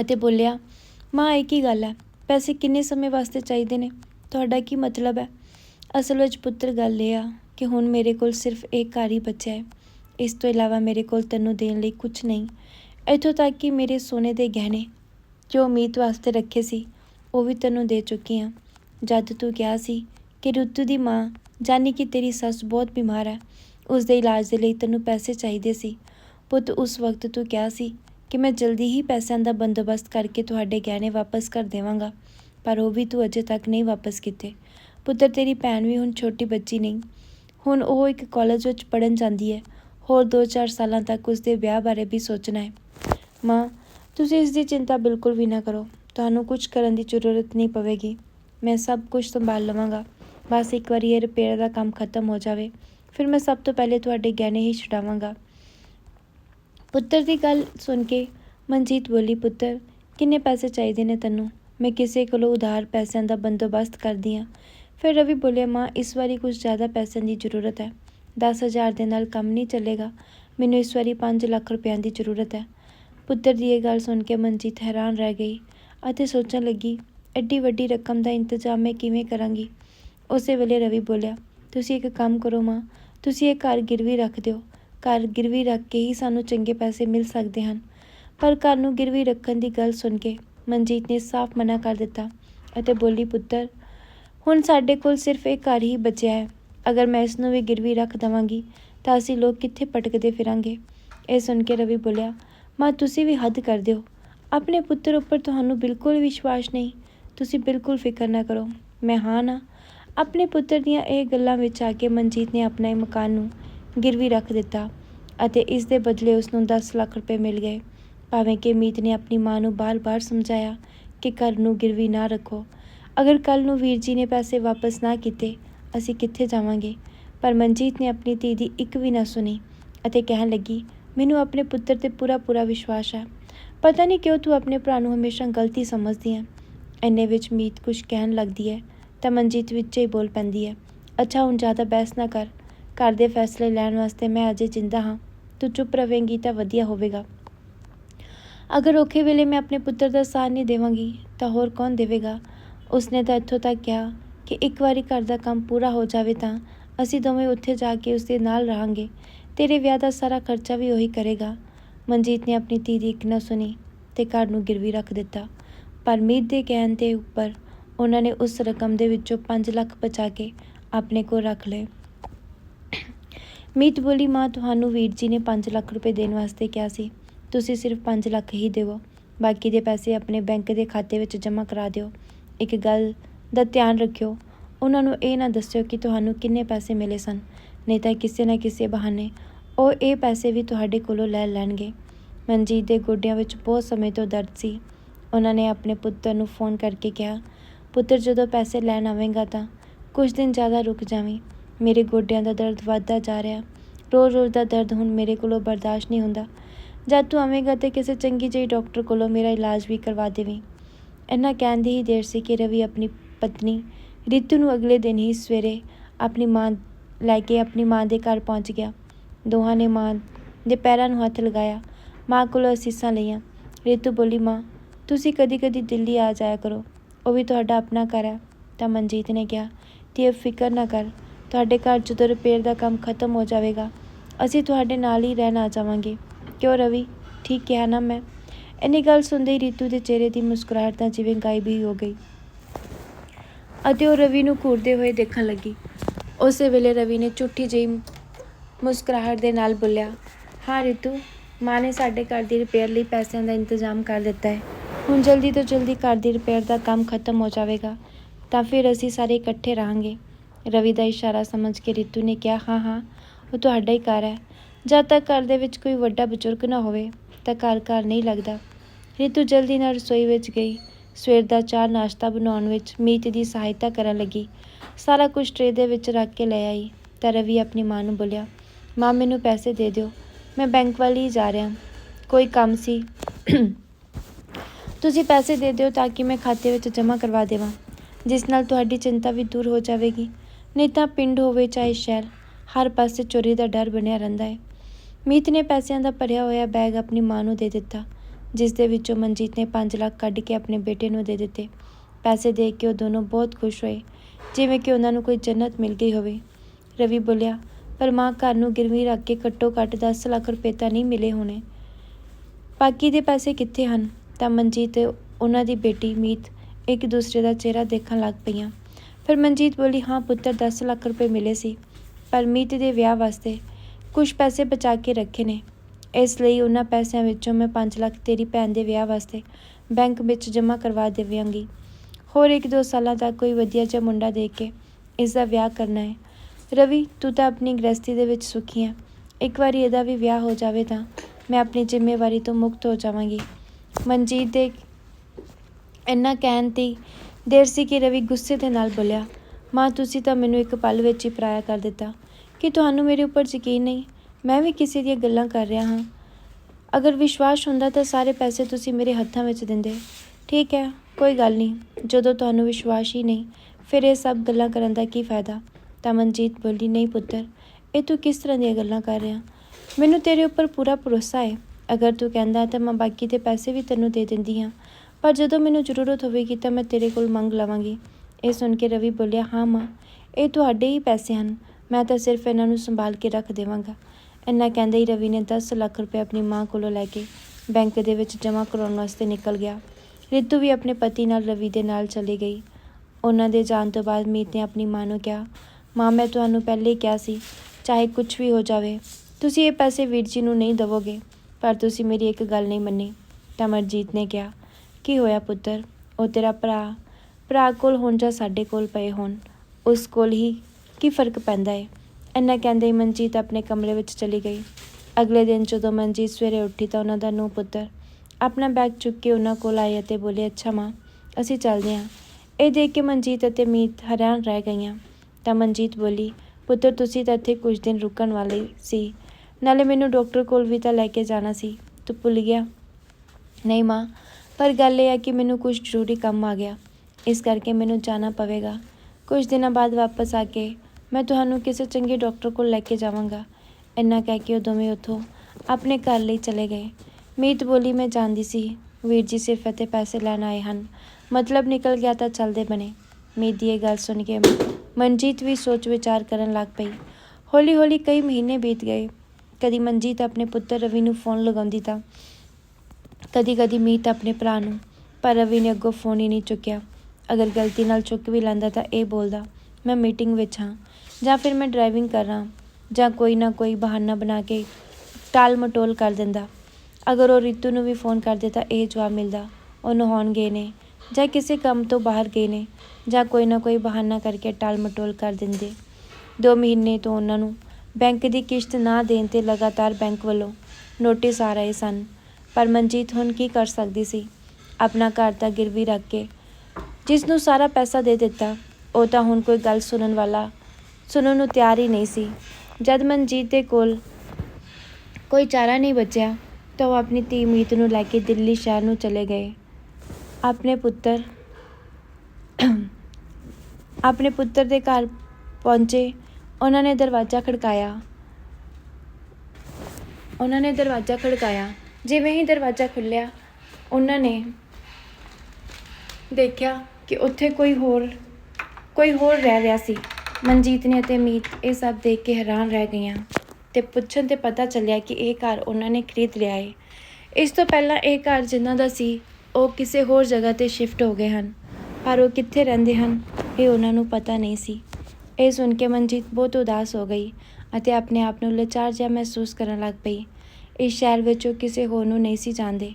ਅਤੇ ਬੋਲਿਆ, ਮਾਂ, ਇਹ ਕੀ ਗੱਲ ਹੈ? ਪੈਸੇ ਕਿੰਨੇ ਸਮੇਂ ਵਾਸਤੇ ਚਾਹੀਦੇ ਨੇ? ਤੁਹਾਡਾ ਕੀ ਮਤਲਬ ਹੈ? ਅਸਲ ਵਿੱਚ ਪੁੱਤਰ ਗੱਲ ਇਹ ਆ ਕਿ ਹੁਣ ਮੇਰੇ ਕੋਲ ਸਿਰਫ ਇਹ ਘਰ ਹੀ ਬਚਿਆ ਹੈ। ਇਸ ਤੋਂ ਇਲਾਵਾ ਮੇਰੇ ਕੋਲ ਤੈਨੂੰ ਦੇਣ ਲਈ ਕੁਝ ਨਹੀਂ। ਇੱਥੋਂ ਤੱਕ ਕਿ ਮੇਰੇ ਸੋਨੇ ਦੇ ਗਹਿਣੇ ਜੋ ਉਮੀਦ ਵਾਸਤੇ ਰੱਖੇ ਸੀ, ਉਹ ਵੀ ਤੈਨੂੰ ਦੇ ਚੁੱਕੀ ਹਾਂ। ਜਦ ਤੂੰ ਕਿਹਾ ਸੀ ਕਿ ਰੁੱਤੂ ਦੀ ਮਾਂ ਜਾਨੀ ਕਿ ਤੇਰੀ ਸੱਸ ਬਹੁਤ ਬਿਮਾਰ ਹੈ, ਉਸ ਦੇ ਇਲਾਜ ਦੇ ਲਈ ਤੈਨੂੰ ਪੈਸੇ ਚਾਹੀਦੇ ਸੀ। ਪੁੱਤ, ਉਸ ਵਕਤ ਤੂੰ ਕਿਹਾ ਸੀ ਕਿ ਮੈਂ ਜਲਦੀ ਹੀ ਪੈਸਿਆਂ ਦਾ ਬੰਦੋਬਸਤ ਕਰਕੇ ਤੁਹਾਡੇ ਗਹਿਣੇ ਵਾਪਸ ਕਰ ਦੇਵਾਂਗਾ, ਪਰ ਉਹ ਵੀ ਤੂੰ ਅਜੇ ਤੱਕ ਨਹੀਂ ਵਾਪਸ ਕੀਤੇ। ਪੁੱਤਰ ਤੇਰੀ ਭੈਣ ਵੀ ਹੁਣ ਛੋਟੀ ਬੱਚੀ ਨਹੀਂ। ਹੁਣ ਉਹ ਇੱਕ ਕਾਲਜ ਵਿੱਚ ਪੜ੍ਹਨ ਜਾਂਦੀ ਹੈ। ਹੋਰ 2-4 ਸਾਲਾਂ ਤੱਕ ਉਸ ਦੇ ਵਿਆਹ ਬਾਰੇ ਵੀ ਸੋਚਣਾ ਹੈ। ਮਾਂ, ਤੁਸੀਂ ਇਸ ਦੀ ਚਿੰਤਾ ਬਿਲਕੁਲ ਵੀ ਨਾ ਕਰੋ। ਤੁਹਾਨੂੰ ਕੁਝ ਕਰਨ ਦੀ ਜ਼ਰੂਰਤ ਨਹੀਂ ਪਵੇਗੀ। ਮੈਂ ਸਭ ਕੁਝ ਸੰਭਾਲ ਲਵਾਂਗਾ। ਬਸ ਇੱਕ ਵਾਰੀ ਇਹ ਰਿਪੇਅਰ ਦਾ ਕੰਮ ਖਤਮ ਹੋ ਜਾਵੇ। ਫਿਰ ਮੈਂ ਸਭ ਤੋਂ ਪਹਿਲੇ ਤੁਹਾਡੇ ਗਹਿਣੇ ਹੀ ਛੁਡਾਵਾਂਗਾ। ਪੁੱਤਰ ਦੀ ਗੱਲ ਸੁਣ ਕੇ ਮਨਜੀਤ ਬੋਲੀ, ਪੁੱਤਰ, ਕਿੰਨੇ ਪੈਸੇ ਚਾਹੀਦੇ ਨੇ ਤੈਨੂੰ? ਮੈਂ ਕਿਸੇ ਕੋਲੋਂ ਉਧਾਰ ਪੈਸਿਆਂ ਦਾ ਬੰਦੋਬਸਤ ਕਰਦੀ ਹਾਂ। ਫਿਰ ਰਵੀ ਬੋਲਿਆ, ਮਾਂ, ਇਸ ਵਾਰੀ ਕੁਝ ਜ਼ਿਆਦਾ ਪੈਸਿਆਂ ਦੀ ਜ਼ਰੂਰਤ ਹੈ। 10000 ਦੇ ਨਾਲ ਕੰਮ ਨਹੀਂ ਚੱਲੇਗਾ। ਮੈਨੂੰ ਇਸ ਵਾਰੀ 5 ਲੱਖ ਰੁਪਈਆਂ ਦੀ ਜ਼ਰੂਰਤ ਹੈ। ਪੁੱਤਰ ਦੀ ਇਹ ਗੱਲ ਸੁਣ ਕੇ ਮਨਜੀਤ ਹੈਰਾਨ ਰਹਿ ਗਈ ਅਤੇ ਸੋਚਣ ਲੱਗੀ, ਐਡੀ ਵੱਡੀ ਰਕਮ ਦਾ ਇੰਤਜ਼ਾਮ ਮੈਂ ਕਿਵੇਂ ਕਰਾਂਗੀ? ਉਸੇ ਵੇਲੇ ਰਵੀ ਬੋਲਿਆ, ਤੁਸੀਂ ਇੱਕ ਕੰਮ ਕਰੋ, ਮਾਂ। ਤੁਸੀਂ ਇਹ ਘਰ ਗਿਰਵੀ ਰੱਖ ਦਿਓ। ਘਰ ਗਿਰਵੀ ਰੱਖ ਕੇ ਹੀ ਸਾਨੂੰ ਚੰਗੇ ਪੈਸੇ ਮਿਲ ਸਕਦੇ ਹਨ। ਪਰ ਘਰ ਨੂੰ ਗਿਰਵੀ ਰੱਖਣ ਦੀ ਗੱਲ ਸੁਣ ਕੇ ਮਨਜੀਤ ਨੇ ਸਾਫ਼ ਮਨਾ ਕਰ ਦਿੱਤਾ ਅਤੇ ਬੋਲੀ, ਪੁੱਤਰ ਹੁਣ ਸਾਡੇ ਕੋਲ ਸਿਰਫ ਇਹ ਘਰ ਹੀ ਬਚਿਆ ਹੈ। ਅਗਰ ਮੈਂ ਇਸ ਨੂੰ ਵੀ ਗਿਰਵੀ ਰੱਖ ਦਵਾਂਗੀ, ਤਾਂ ਅਸੀਂ ਲੋਕ ਕਿੱਥੇ ਭਟਕਦੇ ਫਿਰਾਂਗੇ? ਇਹ ਸੁਣ ਕੇ ਰਵੀ ਬੋਲਿਆ, ਮਾਂ, ਤੁਸੀਂ ਵੀ ਹੱਦ ਕਰ ਦਿਓ। ਆਪਣੇ ਪੁੱਤਰ ਉੱਪਰ ਤੁਹਾਨੂੰ ਬਿਲਕੁਲ ਵਿਸ਼ਵਾਸ ਨਹੀਂ। ਤੁਸੀਂ ਬਿਲਕੁਲ ਫਿਕਰ ਨਾ ਕਰੋ। ਮੈਂ ਹਾਂ ਨਾ। ਆਪਣੇ ਪੁੱਤਰ ਦੀਆਂ ਇਹ ਗੱਲਾਂ ਵਿੱਚ ਆ ਕੇ ਮਨਜੀਤ ਨੇ ਆਪਣੇ ਮਕਾਨ ਨੂੰ ਗਿਰਵੀ ਰੱਖ ਦਿੱਤਾ ਅਤੇ ਇਸ ਦੇ ਬਦਲੇ ਉਸ ਨੂੰ 10 ਲੱਖ ਰੁਪਏ ਮਿਲ ਗਏ। ਭਾਵੇਂ ਕਿ ਮੀਤ ਨੇ ਆਪਣੀ ਮਾਂ ਨੂੰ ਬਾਰ-ਬਾਰ ਸਮਝਾਇਆ ਕਿ ਘਰ ਨੂੰ ਗਿਰਵੀ ਨਾ ਰੱਖੋ ਅਗਰ ਕੱਲ ਨੂੰ ਵੀਰ ਜੀ ਨੇ ਪੈਸੇ ਵਾਪਸ ਨਾ ਕੀਤੇ, ਅਸੀਂ ਕਿੱਥੇ ਜਾਵਾਂਗੇ? ਪਰ ਮਨਜੀਤ ਨੇ ਆਪਣੀ ਧੀ ਦੀ ਇੱਕ ਵੀ ਨਾ ਸੁਣੀ ਅਤੇ ਕਹਿਣ ਲੱਗੀ, ਮੈਨੂੰ ਆਪਣੇ ਪੁੱਤਰ ਤੇ ਪੂਰਾ ਪੂਰਾ ਵਿਸ਼ਵਾਸ ਹੈ। ਪਤਾ ਨਹੀਂ ਕਿਉਂ ਤੂੰ ਆਪਣੇ ਭਰਾ ਨੂੰ ਹਮੇਸ਼ਾ ਗਲਤੀ ਸਮਝਦੀ ਹੈ। ਇੰਨੇ ਵਿੱਚ ਮੀਤ ਕੁਝ ਕਹਿਣ ਲੱਗਦੀ ਹੈ ਤਾਂ ਮਨਜੀਤ ਵਿੱਚ ਹੀ ਬੋਲ ਪੈਂਦੀ ਹੈ, ਅੱਛਾ, ਹੁਣ ਜ਼ਿਆਦਾ ਬਹਿਸ ਨਾ ਕਰ। ਘਰ ਦੇ ਫੈਸਲੇ ਲੈਣ ਵਾਸਤੇ ਮੈਂ ਅਜੇ ਜਿੰਦਾ ਹਾਂ। ਤੂੰ ਚੁੱਪ ਰਵੇਂਗੀ ਤਾਂ ਵਧੀਆ ਹੋਵੇਗਾ। ਅਗਰ ਔਖੇ ਵੇਲੇ ਮੈਂ ਆਪਣੇ ਪੁੱਤਰ ਦਾ ਸਾਥ ਨਹੀਂ ਦੇਵਾਂਗੀ ਤਾਂ ਹੋਰ ਕੌਣ ਦੇਵੇਗਾ? ਉਸਨੇ ਤਾਂ ਇੱਥੋਂ ਤੱਕ ਕਿਹਾ ਕਿ ਇੱਕ ਵਾਰੀ ਘਰ ਦਾ ਕੰਮ ਪੂਰਾ ਹੋ ਜਾਵੇ ਤਾਂ ਅਸੀਂ ਦੋਵੇਂ ਉੱਥੇ ਜਾ ਕੇ ਉਸਦੇ ਨਾਲ ਰਹਾਂਗੇ। ਤੇਰੇ ਵਿਆਹ ਦਾ ਸਾਰਾ ਖਰਚਾ ਵੀ ਉਹੀ ਕਰੇਗਾ। ਮਨਜੀਤ ਨੇ ਆਪਣੀ ਧੀ ਦੀ ਇੱਕ ਨਾ ਸੁਣੀ ਤੇ ਘਰ ਨੂੰ ਗਿਰਵੀ ਰੱਖ ਦਿੱਤਾ। ਪਰ ਮੀਤ ਦੇ ਕਹਿਣ ਤੇ ਉੱਪਰ ਉਹਨਾਂ ਨੇ ਉਸ ਰਕਮ ਦੇ ਵਿੱਚੋਂ 5 ਲੱਖ ਬਚਾ ਕੇ ਆਪਣੇ ਕੋਲ ਰੱਖ ਲਏ। ਮੀਤ ਬੋਲੀ, ਮਾਂ, ਤੁਹਾਨੂੰ ਵੀਰ ਜੀ ਨੇ 5 ਲੱਖ ਰੁਪਏ ਦੇਣ ਵਾਸਤੇ ਕਿਹਾ ਸੀ। ਤੁਸੀਂ ਸਿਰਫ 5 ਲੱਖ ਹੀ ਦੇਵੋ। ਬਾਕੀ ਦੇ ਪੈਸੇ ਆਪਣੇ ਬੈਂਕ ਦੇ ਖਾਤੇ ਵਿੱਚ ਜਮ੍ਹਾਂ ਕਰਾ ਦਿਓ। ਇੱਕ ਗੱਲ ਦਾ ਧਿਆਨ ਰੱਖਿਓ। ਉਹਨਾਂ ਨੂੰ ਇਹ ਨਾ ਦੱਸਿਓ ਕਿ ਤੁਹਾਨੂੰ ਕਿੰਨੇ ਪੈਸੇ ਮਿਲੇ ਸਨ, ਨਹੀਂ ਤਾਂ ਕਿਸੇ ਨਾ ਕਿਸੇ ਬਹਾਨੇ ਉਹ ਇਹ ਪੈਸੇ ਵੀ ਤੁਹਾਡੇ ਕੋਲੋਂ ਲੈ ਲੈਣਗੇ। ਮਨਜੀਤ ਦੇ ਗੋਡਿਆਂ ਵਿੱਚ ਬਹੁਤ ਸਮੇਂ ਤੋਂ ਦਰਦ ਸੀ। ਉਹਨਾਂ ਨੇ ਆਪਣੇ ਪੁੱਤਰ ਨੂੰ ਫੋਨ ਕਰਕੇ ਕਿਹਾ, ਪੁੱਤਰ, ਜਦੋਂ ਪੈਸੇ ਲੈਣ ਆਵੇਂਗਾ ਤਾਂ ਕੁਝ ਦਿਨ ਜ਼ਿਆਦਾ ਰੁਕ ਜਾਵੀਂ। ਮੇਰੇ ਗੋਡਿਆਂ ਦਾ ਦਰਦ ਵੱਧਦਾ ਜਾ ਰਿਹਾ। ਰੋਜ਼-ਰੋਜ਼ ਦਾ ਦਰਦ ਹੁਣ ਮੇਰੇ ਕੋਲੋਂ ਬਰਦਾਸ਼ਤ ਨਹੀਂ ਹੁੰਦਾ। ਜਦ ਤੂੰ ਆਵੇਂਗਾ ਤੇ ਕਿਸੇ ਚੰਗੀ ਜਿਹੀ ਡਾਕਟਰ ਕੋਲੋਂ ਮੇਰਾ ਇਲਾਜ ਵੀ ਕਰਵਾ ਦੇਵੀਂ। ਇੰਨਾ ਕਹਿਣ ਦੀ ਹੀ ਦੇਰ ਸੀ ਕਿ ਰਵੀ ਆਪਣੀ ਪਤਨੀ ਰਿਤੂ ਨੂੰ ਅਗਲੇ ਦਿਨ ਹੀ ਸਵੇਰੇ ਆਪਣੀ ਮਾਂ ਲੈ ਕੇ ਆਪਣੀ ਮਾਂ ਦੇ ਘਰ ਪਹੁੰਚ ਗਿਆ। ਦੋਹਾਂ ਨੇ ਮਾਂ ਦੇ ਪੈਰਾਂ ਨੂੰ ਹੱਥ ਲਗਾਇਆ। ਮਾਂ ਕੋਲੋਂ ਅਸੀਸਾਂ ਲਈਆਂ। ਰਿਤੂ ਬੋਲੀ, ਮਾਂ, ਤੁਸੀਂ ਕਦੀ-ਕਦੀ ਦਿੱਲੀ ਆ ਜਾਇਆ ਕਰੋ। ਉਹ ਵੀ ਤੁਹਾਡਾ ਆਪਣਾ ਘਰ ਹੈ। ਤਾਂ ਮਨਜੀਤ ਨੇ ਕਿਹਾ, ਤੇ ਫਿਕਰ ਨਾ ਕਰ। ਤੁਹਾਡੇ ਘਰ ਜਦੋਂ ਰਿਪੇਅਰ ਦਾ ਕੰਮ ਖਤਮ ਹੋ ਜਾਵੇਗਾ, ਅਸੀਂ ਤੁਹਾਡੇ ਨਾਲ ਹੀ ਰਹਿਣ ਆ ਜਾਵਾਂਗੇ। ਕਿਉਂ ਰਵੀ? ਠੀਕ ਕਿਹਾ ਨਾ ਮੈਂ। ਇੰਨੀ ਗੱਲ ਸੁਣਦੇ ਹੀ ਰੀਤੂ ਦੇ ਚਿਹਰੇ ਦੀ ਮੁਸਕਰਾਹਟ ਤਾਂ ਜਿਵੇਂ ਗਾਇਬ ਹੀ ਹੋ ਗਈ। ਅਤੇ ਉਹ ਰਵੀ ਨੂੰ ਘੂਰਦੇ ਹੋਏ ਦੇਖਣ ਲੱਗੀ। ਉਸੇ ਵੇਲੇ ਰਵੀ ਨੇ ਝੂਠੀ ਜਿਹੀ ਮੁਸਕਰਾਹਟ ਦੇ ਨਾਲ ਬੋਲਿਆ, ਹਾਂ ਰੀਤੂ, ਮਾਂ ਨੇ ਸਾਡੇ ਘਰ ਦੀ ਰਿਪੇਅਰ ਲਈ ਪੈਸਿਆਂ ਦਾ ਇੰਤਜ਼ਾਮ ਕਰ ਦਿੱਤਾ ਹੈ। ਹੁਣ ਜਲਦੀ ਤੋਂ ਜਲਦੀ ਘਰ ਦੀ ਰਿਪੇਅਰ ਦਾ ਕੰਮ ਖਤਮ ਹੋ ਜਾਵੇਗਾ, ਤਾਂ ਫਿਰ ਅਸੀਂ ਸਾਰੇ ਇਕੱਠੇ ਰਹਾਂਗੇ। ਰਵੀ ਦਾ ਇਸ਼ਾਰਾ ਸਮਝ ਕੇ ਰਿਤੂ ਨੇ ਕਿਹਾ, ਹਾਂ ਹਾਂ, ਉਹ ਤੁਹਾਡਾ ਹੀ ਘਰ ਹੈ। ਜਦ ਤੱਕ ਘਰ ਦੇ ਵਿੱਚ ਕੋਈ ਵੱਡਾ ਬਜ਼ੁਰਗ ਨਾ ਹੋਵੇ ਤਾਂ ਘਰ ਘਰ ਨਹੀਂ ਲੱਗਦਾ। ਰਿਤੂ ਜਲਦੀ ਨਾਲ ਰਸੋਈ ਵਿੱਚ ਗਈ। ਸਵੇਰ ਦਾ ਚਾਹ ਨਾਸ਼ਤਾ ਬਣਾਉਣ ਵਿੱਚ ਮੀਤ ਦੀ ਸਹਾਇਤਾ ਕਰਨ ਲੱਗੀ। ਸਾਰਾ ਕੁਝ ਟਰੇ ਦੇ ਵਿੱਚ ਰੱਖ ਕੇ ਲੈ ਆਈ। ਤਾਂ ਰਵੀ ਆਪਣੀ ਮਾਂ ਨੂੰ ਬੋਲਿਆ, ਮਾਂ, ਮੈਨੂੰ ਪੈਸੇ ਦੇ ਦਿਓ। ਮੈਂ ਬੈਂਕ ਵੱਲ ਹੀ ਜਾ ਰਿਹਾ। ਕੋਈ ਕੰਮ ਸੀ? (clears throat) ਤੁਸੀਂ ਪੈਸੇ ਦੇ ਦਿਓ ਤਾਂ ਕਿ ਮੈਂ ਖਾਤੇ ਵਿੱਚ ਜਮ੍ਹਾਂ ਕਰਵਾ ਦੇਵਾਂ, ਜਿਸ ਨਾਲ ਤੁਹਾਡੀ ਚਿੰਤਾ ਵੀ ਦੂਰ ਹੋ ਜਾਵੇਗੀ। ਨਹੀਂ ਤਾਂ ਪਿੰਡ ਹੋਵੇ ਚਾਹੇ ਸ਼ਹਿਰ, ਹਰ ਪਾਸੇ ਚੋਰੀ ਦਾ ਡਰ ਬਣਿਆ ਰਹਿੰਦਾ ਹੈ। ਮੀਤ ਨੇ ਪੈਸਿਆਂ ਦਾ ਭਰਿਆ ਹੋਇਆ ਬੈਗ ਆਪਣੀ ਮਾਂ ਨੂੰ ਦੇ ਦਿੱਤਾ, ਜਿਸ ਦੇ ਵਿੱਚੋਂ ਮਨਜੀਤ ਨੇ 5 ਲੱਖ ਕੱਢ ਕੇ ਆਪਣੇ ਬੇਟੇ ਨੂੰ ਦੇ ਦਿੱਤੇ। ਪੈਸੇ ਦੇਖ ਕੇ ਉਹ ਦੋਨੋਂ ਬਹੁਤ ਖੁਸ਼ ਹੋਏ, ਜਿਵੇਂ ਕਿ ਉਹਨਾਂ ਨੂੰ ਕੋਈ ਜੰਨਤ ਮਿਲ ਗਈ ਹੋਵੇ। ਰਵੀ ਬੋਲਿਆ, ਪਰ ਮਾਂ ਘਰ ਨੂੰ ਗਿਰਵੀ ਰੱਖ ਕੇ ਘੱਟੋ ਘੱਟ 10 ਲੱਖ ਰੁਪਏ ਤਾਂ ਨਹੀਂ ਮਿਲੇ ਹੋਣੇ। ਬਾਕੀ ਦੇ ਪੈਸੇ ਕਿੱਥੇ ਹਨ? ਤਾਂ ਮਨਜੀਤ, ਉਹਨਾਂ ਦੀ ਬੇਟੀ ਮੀਤ ਇੱਕ ਦੂਸਰੇ ਦਾ ਚਿਹਰਾ ਦੇਖਣ ਲੱਗ ਪਈਆਂ। ਫਿਰ ਮਨਜੀਤ ਬੋਲੀ, ਹਾਂ ਪੁੱਤਰ 10 ਲੱਖ ਰੁਪਏ ਮਿਲੇ ਸੀ, ਪਰ ਮੀਤ ਦੇ ਵਿਆਹ ਵਾਸਤੇ ਕੁਝ ਪੈਸੇ ਬਚਾ ਕੇ ਰੱਖੇ ਨੇ। ਇਸ ਲਈ ਉਹਨਾਂ ਪੈਸਿਆਂ ਵਿੱਚੋਂ ਮੈਂ 5 ਲੱਖ ਤੇਰੀ ਭੈਣ ਦੇ ਵਿਆਹ ਵਾਸਤੇ ਬੈਂਕ ਵਿੱਚ ਜਮ੍ਹਾਂ ਕਰਵਾ ਦੇਵਾਂਗੀ। ਹੋਰ ਇੱਕ ਦੋ ਸਾਲਾਂ ਤੱਕ ਕੋਈ ਵਧੀਆ ਜਿਹਾ ਮੁੰਡਾ ਦੇਖ ਕੇ ਇਸ ਦਾ ਵਿਆਹ ਕਰਨਾ ਹੈ। ਰਵੀ, ਤੂੰ ਤਾਂ ਆਪਣੀ ਗ੍ਰਸਤੀ ਦੇ ਵਿੱਚ ਸੁਖੀ ਹੈ। ਇੱਕ ਵਾਰੀ ਇਹਦਾ ਵੀ ਵਿਆਹ ਹੋ ਜਾਵੇ ਤਾਂ ਮੈਂ ਆਪਣੀ ਜ਼ਿੰਮੇਵਾਰੀ ਤੋਂ ਮੁਕਤ ਹੋ ਜਾਵਾਂਗੀ। ਮਨਜੀਤ ਦੇ ਇੰਨਾ ਕਹਿਣ ਤੇ ਦੇਰ ਸੀ ਕਿ ਰਵੀ ਗੁੱਸੇ ਦੇ ਨਾਲ ਬੋਲਿਆ, ਮਾਂ, ਤੁਸੀਂ ਤਾਂ ਮੈਨੂੰ ਇੱਕ ਪਲ ਵਿੱਚ ਹੀ ਪਰਾਇਆ ਕਰ ਦਿੱਤਾ। ਕਿ ਤੁਹਾਨੂੰ ਮੇਰੇ ਉੱਪਰ ਯਕੀਨ ਨਹੀਂ, ਮੈਂ ਵੀ ਕਿਸੇ ਦੀਆਂ ਗੱਲਾਂ ਕਰ ਰਿਹਾ ਹਾਂ। ਅਗਰ ਵਿਸ਼ਵਾਸ ਹੁੰਦਾ ਤਾਂ ਸਾਰੇ ਪੈਸੇ ਤੁਸੀਂ ਮੇਰੇ ਹੱਥਾਂ ਵਿੱਚ ਦਿੰਦੇ। ਠੀਕ ਹੈ, ਕੋਈ ਗੱਲ ਨਹੀਂ, ਜਦੋਂ ਤੁਹਾਨੂੰ ਵਿਸ਼ਵਾਸ ਹੀ ਨਹੀਂ, ਫਿਰ ਇਹ ਸਭ ਗੱਲਾਂ ਕਰਨ ਦਾ ਕੀ ਫਾਇਦਾ? ਤਾਂ ਮਨਜੀਤ ਬੋਲੀ, ਨਹੀਂ ਪੁੱਤਰ, ਇਹ ਤੂੰ ਕਿਸ ਤਰ੍ਹਾਂ ਦੀਆਂ ਗੱਲਾਂ ਕਰ ਰਿਹਾ? ਮੈਨੂੰ ਤੇਰੇ ਉੱਪਰ ਪੂਰਾ ਭਰੋਸਾ ਹੈ। ਅਗਰ ਤੂੰ ਕਹਿੰਦਾ ਤਾਂ ਮੈਂ ਬਾਕੀ ਦੇ ਪੈਸੇ ਵੀ ਤੈਨੂੰ ਦੇ ਦਿੰਦੀ ਹਾਂ। ਪਰ ਜਦੋਂ ਮੈਨੂੰ ਜ਼ਰੂਰਤ ਹੋਵੇਗੀ ਤਾਂ ਮੈਂ ਤੇਰੇ ਕੋਲ ਮੰਗ ਲਵਾਂਗੀ। ਇਹ ਸੁਣ ਕੇ ਰਵੀ ਬੋਲਿਆ, ਹਾਂ ਮਾਂ, ਇਹ ਤੁਹਾਡੇ ਹੀ ਪੈਸੇ ਹਨ। ਮੈਂ ਤਾਂ ਸਿਰਫ ਇਹਨਾਂ ਨੂੰ ਸੰਭਾਲ ਕੇ ਰੱਖ ਦੇਵਾਂਗਾ। ਇੰਨਾ ਕਹਿੰਦੇ ਹੀ ਰਵੀ ਨੇ 10 ਲੱਖ ਰੁਪਏ ਆਪਣੀ ਮਾਂ ਕੋਲੋਂ ਲੈ ਕੇ ਬੈਂਕ ਦੇ ਵਿੱਚ ਜਮ੍ਹਾਂ ਕਰਾਉਣ ਵਾਸਤੇ ਨਿਕਲ ਗਿਆ। ਰਿਤੂ ਵੀ ਆਪਣੇ ਪਤੀ ਨਾਲ ਰਵੀ ਦੇ ਨਾਲ ਚਲੀ ਗਈ। ਉਹਨਾਂ ਦੇ ਜਾਣ ਤੋਂ ਬਾਅਦ ਮੀਤ ਨੇ ਆਪਣੀ ਮਾਂ ਨੂੰ ਕਿਹਾ, ਮਾਂ, ਮੈਂ ਤੁਹਾਨੂੰ ਪਹਿਲੇ ਹੀ ਕਿਹਾ ਸੀ, ਚਾਹੇ ਕੁਝ ਵੀ ਹੋ ਜਾਵੇ, ਤੁਸੀਂ ਇਹ ਪੈਸੇ ਵੀਰ ਜੀ ਨੂੰ ਨਹੀਂ ਦਵੋਗੇ, ਪਰ ਤੁਸੀਂ ਮੇਰੀ ਇੱਕ ਗੱਲ ਨਹੀਂ ਮੰਨੀ। ਤਾਂ ਮਰਜੀਤ ਨੇ ਕਿਹਾ, ਕੀ ਹੋਇਆ ਪੁੱਤਰ? ਉਹ ਤੇਰਾ ਭਰਾ ਭਰਾ ਕੋਲ ਹੋਣ ਜਾਂ ਸਾਡੇ ਕੋਲ ਪਏ ਹੋਣ, ਉਸ ਕੋਲ ਹੀ ਕੀ ਫ਼ਰਕ ਪੈਂਦਾ ਏ? ਇੰਨਾ ਕਹਿੰਦੇ ਹੀ ਮਨਜੀਤ ਆਪਣੇ ਕਮਰੇ ਵਿੱਚ ਚਲੀ ਗਈ। ਅਗਲੇ ਦਿਨ ਜਦੋਂ ਮਨਜੀਤ ਸਵੇਰੇ ਉੱਠੀ ਤਾਂ ਉਹਨਾਂ ਦਾ ਨੂੰਹ ਪੁੱਤਰ ਆਪਣਾ ਬੈਗ ਚੁੱਕ ਕੇ ਉਹਨਾਂ ਕੋਲ ਆਏ ਅਤੇ ਬੋਲੇ, ਅੱਛਾ ਮਾਂ, ਅਸੀਂ ਚੱਲਦੇ ਹਾਂ ਇਹ ਦੇਖ ਕੇ ਮਨਜੀਤ ਅਤੇ ਮੀਤ ਹੈਰਾਨ ਰਹਿ ਗਈਆਂ। ਤਾਂ ਮਨਜੀਤ ਬੋਲੀ, ਪੁੱਤਰ, ਤੁਸੀਂ ਤਾਂ ਇੱਥੇ ਕੁਝ ਦਿਨ ਰੁਕਣ ਵਾਲੇ ਸੀ। ਨਾਲੇ ਮੈਨੂੰ ਡਾਕਟਰ ਕੋਲ ਵੀ ਤਾਂ ਲੈ ਕੇ ਜਾਣਾ ਸੀ। ਤੂੰ ਭੁੱਲ ਗਿਆ? ਨਹੀਂ ਮਾਂ, ਪਰ ਗੱਲ ਇਹ ਹੈ ਕਿ ਮੈਨੂੰ ਕੁਝ ਜ਼ਰੂਰੀ ਕੰਮ ਆ ਗਿਆ। ਇਸ ਕਰਕੇ ਮੈਨੂੰ ਜਾਣਾ ਪਵੇਗਾ। ਕੁਝ ਦਿਨਾਂ ਬਾਅਦ ਵਾਪਸ ਆ ਕੇ ਮੈਂ ਤੁਹਾਨੂੰ ਕਿਸੇ ਚੰਗੇ ਡਾਕਟਰ ਕੋਲ ਲੈ ਕੇ ਜਾਵਾਂਗਾ। ਇੰਨਾ ਕਹਿ ਕੇ ਉਹ ਦੋਵੇਂ ਉੱਥੋਂ ਆਪਣੇ ਘਰ ਲਈ ਚਲੇ ਗਏ। ਮੀਤ ਬੋਲੀ, ਮੈਂ ਜਾਣਦੀ ਸੀ, ਵੀਰ ਜੀ ਸਿਰਫ ਅਤੇ ਪੈਸੇ ਲੈਣ ਆਏ ਹਨ। ਮਤਲਬ ਨਿਕਲ ਗਿਆ ਤਾਂ ਚੱਲਦੇ ਬਣੇ। ਮੀਤ ਦੀ ਇਹ ਗੱਲ ਸੁਣ ਕੇ ਮਨਜੀਤ ਵੀ ਸੋਚ ਵਿਚਾਰ ਕਰਨ ਲੱਗ ਪਈ। ਹੌਲੀ ਹੌਲੀ ਕਈ ਮਹੀਨੇ ਬੀਤ ਗਏ। ਕਦੀ ਮਨਜੀਤ ਆਪਣੇ ਪੁੱਤਰ ਰਵੀ ਨੂੰ ਫੋਨ ਲਗਾਉਂਦੀ ਤਾਂ ਕਦੀ ਕਦੀ ਮੀਤ ਆਪਣੇ ਭਰਾ ਨੂੰ, ਪਰ ਰਵੀ ਨੇ ਅੱਗੋਂ ਫੋਨ ਹੀ ਨਹੀਂ ਚੁੱਕਿਆ। ਅਗਰ ਗਲਤੀ ਨਾਲ ਚੁੱਕ ਵੀ ਲੈਂਦਾ ਤਾਂ ਇਹ ਬੋਲਦਾ, ਮੈਂ ਮੀਟਿੰਗ ਵਿੱਚ ਹਾਂ। ਜਾਂ ਫਿਰ ਮੈਂ ਡਰਾਈਵਿੰਗ ਕਰਾਂ ਜਾਂ ਕੋਈ ਨਾ ਕੋਈ ਬਹਾਨਾ ਬਣਾ ਕੇ ਟਾਲ ਮਟੋਲ ਕਰ ਦਿੰਦਾ। ਅਗਰ ਉਹ ਰਿਤੂ ਨੂੰ ਵੀ ਫੋਨ ਕਰਦੇ ਤਾਂ ਇਹ ਜਵਾਬ ਮਿਲਦਾ, ਉਹ ਨਹਾਉਣ ਗਏ ਨੇ ਜਾਂ ਕਿਸੇ ਕੰਮ ਤੋਂ ਬਾਹਰ ਗਏ ਨੇ ਜਾਂ ਕੋਈ ਨਾ ਕੋਈ ਬਹਾਨਾ ਕਰਕੇ ਟਾਲ ਮਟੋਲ ਕਰ ਦਿੰਦੇ। 2 ਮਹੀਨੇ ਤੋਂ ਉਹਨਾਂ ਨੂੰ ਬੈਂਕ ਦੀ ਕਿਸ਼ਤ ਨਾ ਦੇਣ ਤੇ ਲਗਾਤਾਰ ਬੈਂਕ ਵੱਲੋਂ ਨੋਟਿਸ ਆ ਰਹੇ ਸਨ। ਪਰ ਮਨਜੀਤ ਹੁਣ ਕੀ ਕਰ ਸਕਦੀ ਸੀ? ਆਪਣਾ ਘਰ ਤਾਂ ਗਿਰਵੀ ਰੱਖ ਕੇ ਜਿਸ ਨੂੰ ਸਾਰਾ ਪੈਸਾ ਦੇ ਦਿੱਤਾ, ਉਹ ਤਾਂ ਹੁਣ ਕੋਈ ਗੱਲ ਸੁਣਨ ਵਾਲਾ ਸੁਣਨ ਨੂੰ ਤਿਆਰ ਹੀ ਨਹੀਂ ਸੀ। ਜਦ ਮਨਜੀਤ ਦੇ ਕੋਲ ਕੋਈ ਚਾਰਾ ਨਹੀਂ ਬਚਿਆ, ਤਾਂ ਉਹ ਆਪਣੀ ਧੀ ਮੀਤ ਨੂੰ ਲੈ ਕੇ ਦਿੱਲੀ ਸ਼ਹਿਰ ਨੂੰ ਚਲੇ ਗਏ। ਆਪਣੇ ਪੁੱਤਰ ਆਪਣੇ ਪੁੱਤਰ ਦੇ ਘਰ ਪਹੁੰਚੇ। ਉਹਨਾਂ ਨੇ ਦਰਵਾਜ਼ਾ ਖੜਕਾਇਆ। ਉਹਨਾਂ ਨੇ ਦਰਵਾਜ਼ਾ ਖੜਕਾਇਆ। ਜਿਵੇਂ ਹੀ ਦਰਵਾਜ਼ਾ ਖੁੱਲਿਆ ਉਹਨਾਂ ਨੇ ਦੇਖਿਆ ਕਿ ਉੱਥੇ ਕੋਈ ਹੋਰ ਕੋਈ ਹੋਰ ਰਹਿ ਰਿਹਾ ਸੀ। ਮਨਜੀਤ ਨੇ ਅਤੇ ਮੀਤ ਇਹ ਸਭ ਦੇਖ ਕੇ ਹੈਰਾਨ ਰਹਿ ਗਈਆਂ ਤੇ ਪੁੱਛਣ ਤੇ ਪਤਾ ਚੱਲਿਆ ਕਿ ਇਹ ਘਰ ਉਹਨਾਂ ਨੇ ਖਰੀਦ ਲਿਆ ਹੈ ਇਸ ਤੋਂ ਪਹਿਲਾਂ ਇਹ ਘਰ ਜਿਨ੍ਹਾਂ ਦਾ ਸੀ, ਉਹ ਕਿਸੇ ਹੋਰ ਜਗ੍ਹਾ ਤੇ ਸ਼ਿਫਟ ਹੋ ਗਏ ਹਨ। ਪਰ ਉਹ ਕਿੱਥੇ ਰਹਿੰਦੇ ਹਨ, ਇਹ ਉਹਨਾਂ ਨੂੰ ਪਤਾ ਨਹੀਂ ਸੀ। ਇਹ ਸੁਣ ਕੇ ਮਨਜੀਤ ਬਹੁਤ ਉਦਾਸ ਹੋ ਗਈ ਅਤੇ ਆਪਣੇ ਆਪ ਨੂੰ ਲਾਚਾਰ ਜਿਹਾ ਮਹਿਸੂਸ ਕਰਨ ਲੱਗ ਪਈ। ਇਸ ਸ਼ਹਿਰ ਵਿੱਚ ਉਹ ਕਿਸੇ ਹੋਰ ਨੂੰ ਨਹੀਂ ਸੀ ਜਾਣਦੇ।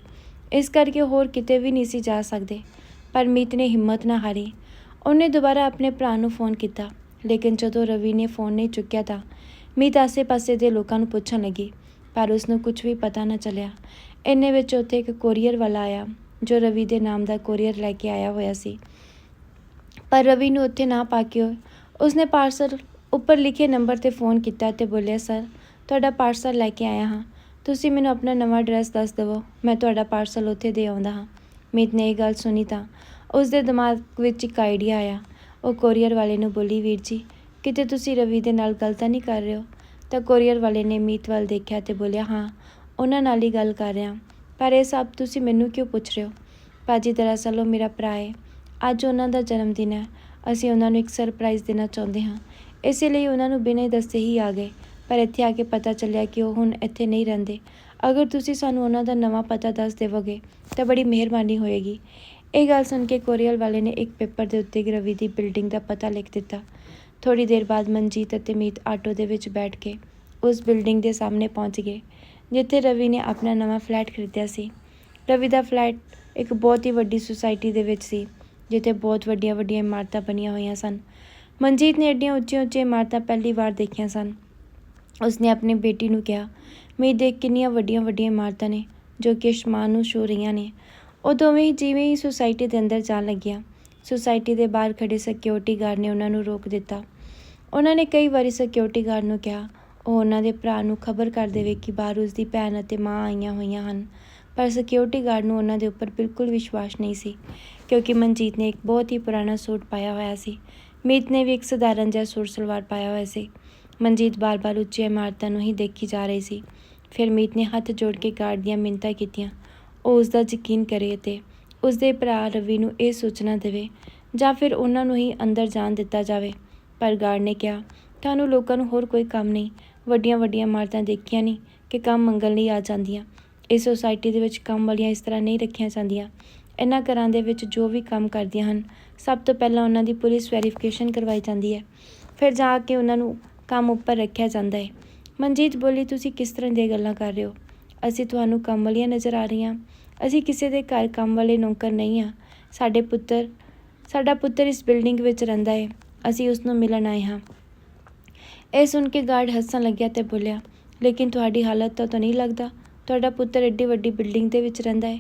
ਇਸ ਕਰਕੇ ਹੋਰ ਕਿਤੇ ਵੀ ਨਹੀਂ ਸੀ ਜਾ ਸਕਦੇ। ਪਰ ਮੀਤ ਨੇ ਹਿੰਮਤ ਨਾ ਹਾਰੀ। ਉਹਨੇ ਦੁਬਾਰਾ ਆਪਣੇ ਭਰਾ ਨੂੰ ਫੋਨ ਕੀਤਾ। ਲੇਕਿਨ ਜਦੋਂ ਰਵੀ ਨੇ ਫੋਨ ਨਹੀਂ ਚੁੱਕਿਆ ਤਾਂ ਮੀਤ ਆਸੇ-ਪਾਸੇ ਦੇ ਲੋਕਾਂ ਨੂੰ ਪੁੱਛਣ ਲੱਗੀ, ਪਰ ਉਸ ਨੂੰ ਕੁਝ ਵੀ ਪਤਾ ਨਾ ਚੱਲਿਆ। ਇੰਨੇ ਵਿੱਚ ਉੱਥੇ ਇੱਕ ਕੋਰੀਅਰ ਵਾਲਾ ਆਇਆ, ਜੋ ਰਵੀ ਦੇ ਨਾਮ ਦਾ ਕੋਰੀਅਰ ਲੈ ਕੇ ਆਇਆ ਹੋਇਆ ਸੀ। ਪਰ ਰਵੀ ਨੂੰ ਉੱਥੇ ਨਾ ਪਾ ਕੇ ਉਸਨੇ ਪਾਰਸਲ ਉੱਪਰ ਲਿਖੇ ਨੰਬਰ ਤੇ ਫੋਨ ਕੀਤਾ ਤੇ ਬੋਲਿਆ, ਸਰ, ਤੁਹਾਡਾ ਪਾਰਸਲ ਲੈ ਕੇ ਆਇਆ ਹਾਂ। ਤੁਸੀਂ ਮੈਨੂੰ ਆਪਣਾ ਨਵਾਂ ਐਡਰੈਸ ਦੱਸ ਦਿਵੋ, ਮੈਂ ਤੁਹਾਡਾ ਪਾਰਸਲ ਉੱਥੇ ਦੇ ਆਉਂਦਾ ਹਾਂ। ਮੀਤ ਨੇ ਇਹ ਗੱਲ ਸੁਣੀ ਤਾਂ ਉਸ ਦੇ ਦਿਮਾਗ ਵਿੱਚ ਇੱਕ ਆਈਡੀਆ ਆਇਆ। ਉਹ ਕੋਰੀਅਰ ਵਾਲੇ ਨੂੰ ਬੋਲੀ, ਵੀਰ ਜੀ, ਕਿਤੇ ਤੁਸੀਂ ਰਵੀ ਦੇ ਨਾਲ ਗੱਲ ਤਾਂ ਨਹੀਂ ਕਰ ਰਹੇ ਹੋ? ਤਾਂ ਕੋਰੀਅਰ ਵਾਲੇ ਨੇ ਮੀਤ ਵੱਲ ਦੇਖਿਆ ਤੇ ਬੋਲਿਆ, ਹਾਂ, ਉਹਨਾਂ ਨਾਲ ਹੀ ਗੱਲ ਕਰ ਰਿਹਾ ਪਰ ਇਹ ਸਭ ਤੁਸੀਂ ਮੈਨੂੰ ਕਿਉਂ ਪੁੱਛ ਰਹੇ ਹੋ? ਭਾਜੀ, ਦਰਅਸਲ ਉਹ ਮੇਰਾ ਭਰਾ ਹੈ ਅੱਜ ਉਹਨਾਂ ਦਾ ਜਨਮ ਦਿਨ ਹੈ। ਅਸੀਂ ਉਹਨਾਂ ਨੂੰ ਇੱਕ ਸਰਪ੍ਰਾਈਜ਼ ਦੇਣਾ ਚਾਹੁੰਦੇ ਹਾਂ। ਇਸੇ ਲਈ ਉਹਨਾਂ ਨੂੰ ਬਿਨਾਂ ਹੀ ਦੱਸੇ ਹੀ ਆ ਗਏ। ਪਰ ਇੱਥੇ ਆ ਕੇ ਪਤਾ ਚੱਲਿਆ ਕਿ ਉਹ ਹੁਣ ਇੱਥੇ ਨਹੀਂ ਰਹਿੰਦੇ। ਅਗਰ ਤੁਸੀਂ ਸਾਨੂੰ ਉਹਨਾਂ ਦਾ ਨਵਾਂ ਪਤਾ ਦੱਸ ਦੇਵੋਗੇ, ਤਾਂ ਬੜੀ ਮਿਹਰਬਾਨੀ ਹੋਏਗੀ। ਇਹ ਗੱਲ ਸੁਣ ਕੇ ਕੋਰੀਅਲ ਵਾਲੇ ਨੇ ਇੱਕ ਪੇਪਰ ਦੇ ਉੱਤੇ ਰਵੀ ਦੀ ਬਿਲਡਿੰਗ ਦਾ ਪਤਾ ਲਿਖ ਦਿੱਤਾ। ਥੋੜੀ ਦੇਰ ਬਾਅਦ ਮਨਜੀਤ ਅਤੇ ਮੀਤ ਆਟੋ ਦੇ ਵਿੱਚ ਬੈਠ ਕੇ ਉਸ ਬਿਲਡਿੰਗ ਦੇ ਸਾਹਮਣੇ ਪਹੁੰਚ ਗਏ, ਜਿੱਥੇ ਰਵੀ ਨੇ ਆਪਣਾ ਨਵਾਂ ਫਲੈਟ ਖਰੀਦਿਆ ਸੀ। ਰਵੀ ਦਾ ਫਲੈਟ ਇੱਕ ਬਹੁਤ ਹੀ ਵੱਡੀ ਸੁਸਾਇਟੀ ਦੇ ਵਿੱਚ ਸੀ, ਜਿੱਥੇ ਬਹੁਤ ਵੱਡੀਆਂ ਵੱਡੀਆਂ ਇਮਾਰਤਾਂ ਬਣੀਆਂ ਹੋਈਆਂ ਸਨ। ਮਨਜੀਤ ਨੇ ਐਡੀਆਂ ਉੱਚੀਆਂ ਉੱਚੀਆਂ ਇਮਾਰਤਾਂ ਪਹਿਲੀ ਵਾਰ ਦੇਖੀਆਂ ਸਨ। ਉਸਨੇ ਆਪਣੀ ਬੇਟੀ ਨੂੰ ਕਿਹਾ ਮੈਂ ਦੇਖ ਕਿੰਨੀਆਂ ਵੱਡੀਆਂ ਵੱਡੀਆਂ ਇਮਾਰਤਾਂ ਨੇ, ਜੋ ਕਿ ਅਸਮਾਨ ਨੂੰ ਛੂ ਰਹੀਆਂ ਨੇ। ਉਹ ਦੋਵੇਂ ਹੀ ਜਿਵੇਂ ਹੀ ਸੁਸਾਇਟੀ ਦੇ ਅੰਦਰ ਜਾਣ ਲੱਗਿਆ। ਸੁਸਾਇਟੀ ਦੇ ਬਾਹਰ ਖੜੇ ਸਿਕਿਉਰਿਟੀ ਗਾਰਡ ਨੇ ਉਹਨਾਂ ਨੂੰ ਰੋਕ ਦਿੱਤਾ। ਉਹਨਾਂ ਨੇ ਕਈ ਵਾਰੀ ਸਿਕਿਉਰਿਟੀ ਗਾਰਡ ਨੂੰ ਕਿਹਾ, ਉਹ ਉਹਨਾਂ ਦੇ ਭਰਾ ਨੂੰ ਖਬਰ ਕਰ ਦੇਵੇ ਕਿ ਬਾਹਰ ਉਸ ਦੀ ਭੈਣ ਅਤੇ ਮਾਂ ਆਈਆਂ ਹੋਈਆਂ ਹਨ। ਪਰ ਸਿਕਿਉਰਿਟੀ ਗਾਰਡ ਨੂੰ ਉਹਨਾਂ ਦੇ ਉੱਪਰ ਬਿਲਕੁਲ ਵਿਸ਼ਵਾਸ ਨਹੀਂ ਸੀ, ਕਿਉਂਕਿ ਮਨਜੀਤ ਨੇ ਇੱਕ ਬਹੁਤ ਹੀ ਪੁਰਾਣਾ ਸੂਟ ਪਾਇਆ ਹੋਇਆ ਸੀ। ਮੀਤ ਨੇ ਵੀ ਇੱਕ ਸਧਾਰਨ ਜਿਹਾ ਸੂਟ ਸਲਵਾਰ ਪਾਇਆ ਹੋਇਆ ਸੀ। ਮਨਜੀਤ ਬਾਰ-ਬਾਰ ਉੱਚੀ ਇਮਾਰਤਾਂ ਨੂੰ ਹੀ ਦੇਖੀ ਜਾ ਰਹੀ ਸੀ। ਫਿਰ ਮੀਤ ਨੇ ਹੱਥ ਜੋੜ ਕੇ ਗਾਰਡ ਦੀਆਂ ਮਿੰਨਤਾਂ ਕੀਤੀਆਂ। ਉਹ ਉਸ ਦਾ ਯਕੀਨ ਕਰੇ ਅਤੇ ਉਸ ਦੇ ਭਰਾ ਰਵੀ ਨੂੰ ਇਹ ਸੂਚਨਾ ਦੇਵੇ ਜਾਂ ਫਿਰ ਉਹਨਾਂ ਨੂੰ ਹੀ ਅੰਦਰ ਜਾਣ ਦਿੱਤਾ ਜਾਵੇ। ਪਰ ਗਾਰਡ ਨੇ ਕਿਹਾ, ਤੁਹਾਨੂੰ ਲੋਕਾਂ ਨੂੰ ਹੋਰ ਕੋਈ ਕੰਮ ਨਹੀਂ। ਵੱਡੀਆਂ ਵੱਡੀਆਂ ਇਮਾਰਤਾਂ ਦੇਖੀਆਂ ਨਹੀਂ ਕਿ ਕੰਮ ਮੰਗਣ ਲਈ ਆ ਜਾਂਦੀਆਂ। ਇਸ ਸੋਸਾਇਟੀ ਦੇ ਵਿੱਚ ਕੰਮ ਵਾਲੀਆਂ ਇਸ ਤਰ੍ਹਾਂ ਨਹੀਂ ਰੱਖੀਆਂ ਜਾਂਦੀਆਂ। ਇਹਨਾਂ ਘਰਾਂ ਦੇ ਵਿੱਚ ਜੋ ਵੀ ਕੰਮ ਕਰਦੀਆਂ ਹਨ, ਸਭ ਤੋਂ ਪਹਿਲਾਂ ਉਹਨਾਂ ਦੀ ਪੁਲਿਸ ਵੈਰੀਫਿਕੇਸ਼ਨ ਕਰਵਾਈ ਜਾਂਦੀ ਹੈ। ਫਿਰ ਜਾ ਕੇ ਉਹਨਾਂ ਨੂੰ ਕੰਮ ਉੱਪਰ ਰੱਖਿਆ ਜਾਂਦਾ ਹੈ। ਮਨਜੀਤ ਬੋਲੀ, ਤੁਸੀਂ ਕਿਸ ਤਰ੍ਹਾਂ ਦੀਆਂ ਗੱਲਾਂ ਕਰ ਰਹੇ ਹੋ? ਅਸੀਂ ਤੁਹਾਨੂੰ ਕੰਮ ਵਾਲੀਆਂ ਨਜ਼ਰ ਆ ਰਹੀਆਂ। ਅਸੀਂ ਕਿਸੇ ਦੇ ਘਰ ਕੰਮ ਵਾਲੇ ਨੌਕਰ ਨਹੀਂ ਹਾਂ। ਸਾਡੇ ਪੁੱਤਰ, ਸਾਡਾ ਪੁੱਤਰ ਇਸ ਬਿਲਡਿੰਗ ਵਿੱਚ ਰਹਿੰਦਾ ਹੈ ਅਸੀਂ ਉਸ ਨੂੰ ਮਿਲਣ ਆਏ ਹਾਂ। ਇਹ ਸੁਣ ਕੇ ਗਾਰਡ ਹੱਸਣ ਲੱਗਿਆ ਤੇ ਬੋਲਿਆ, ਲੇਕਿਨ ਤੁਹਾਡੀ ਹਾਲਤ ਤਾਂ ਤਾਂ ਨਹੀਂ ਲੱਗਦਾ। ਤੁਹਾਡਾ ਪੁੱਤਰ ਐਡੀ ਵੱਡੀ ਬਿਲਡਿੰਗ ਦੇ ਵਿੱਚ ਰਹਿੰਦਾ ਹੈ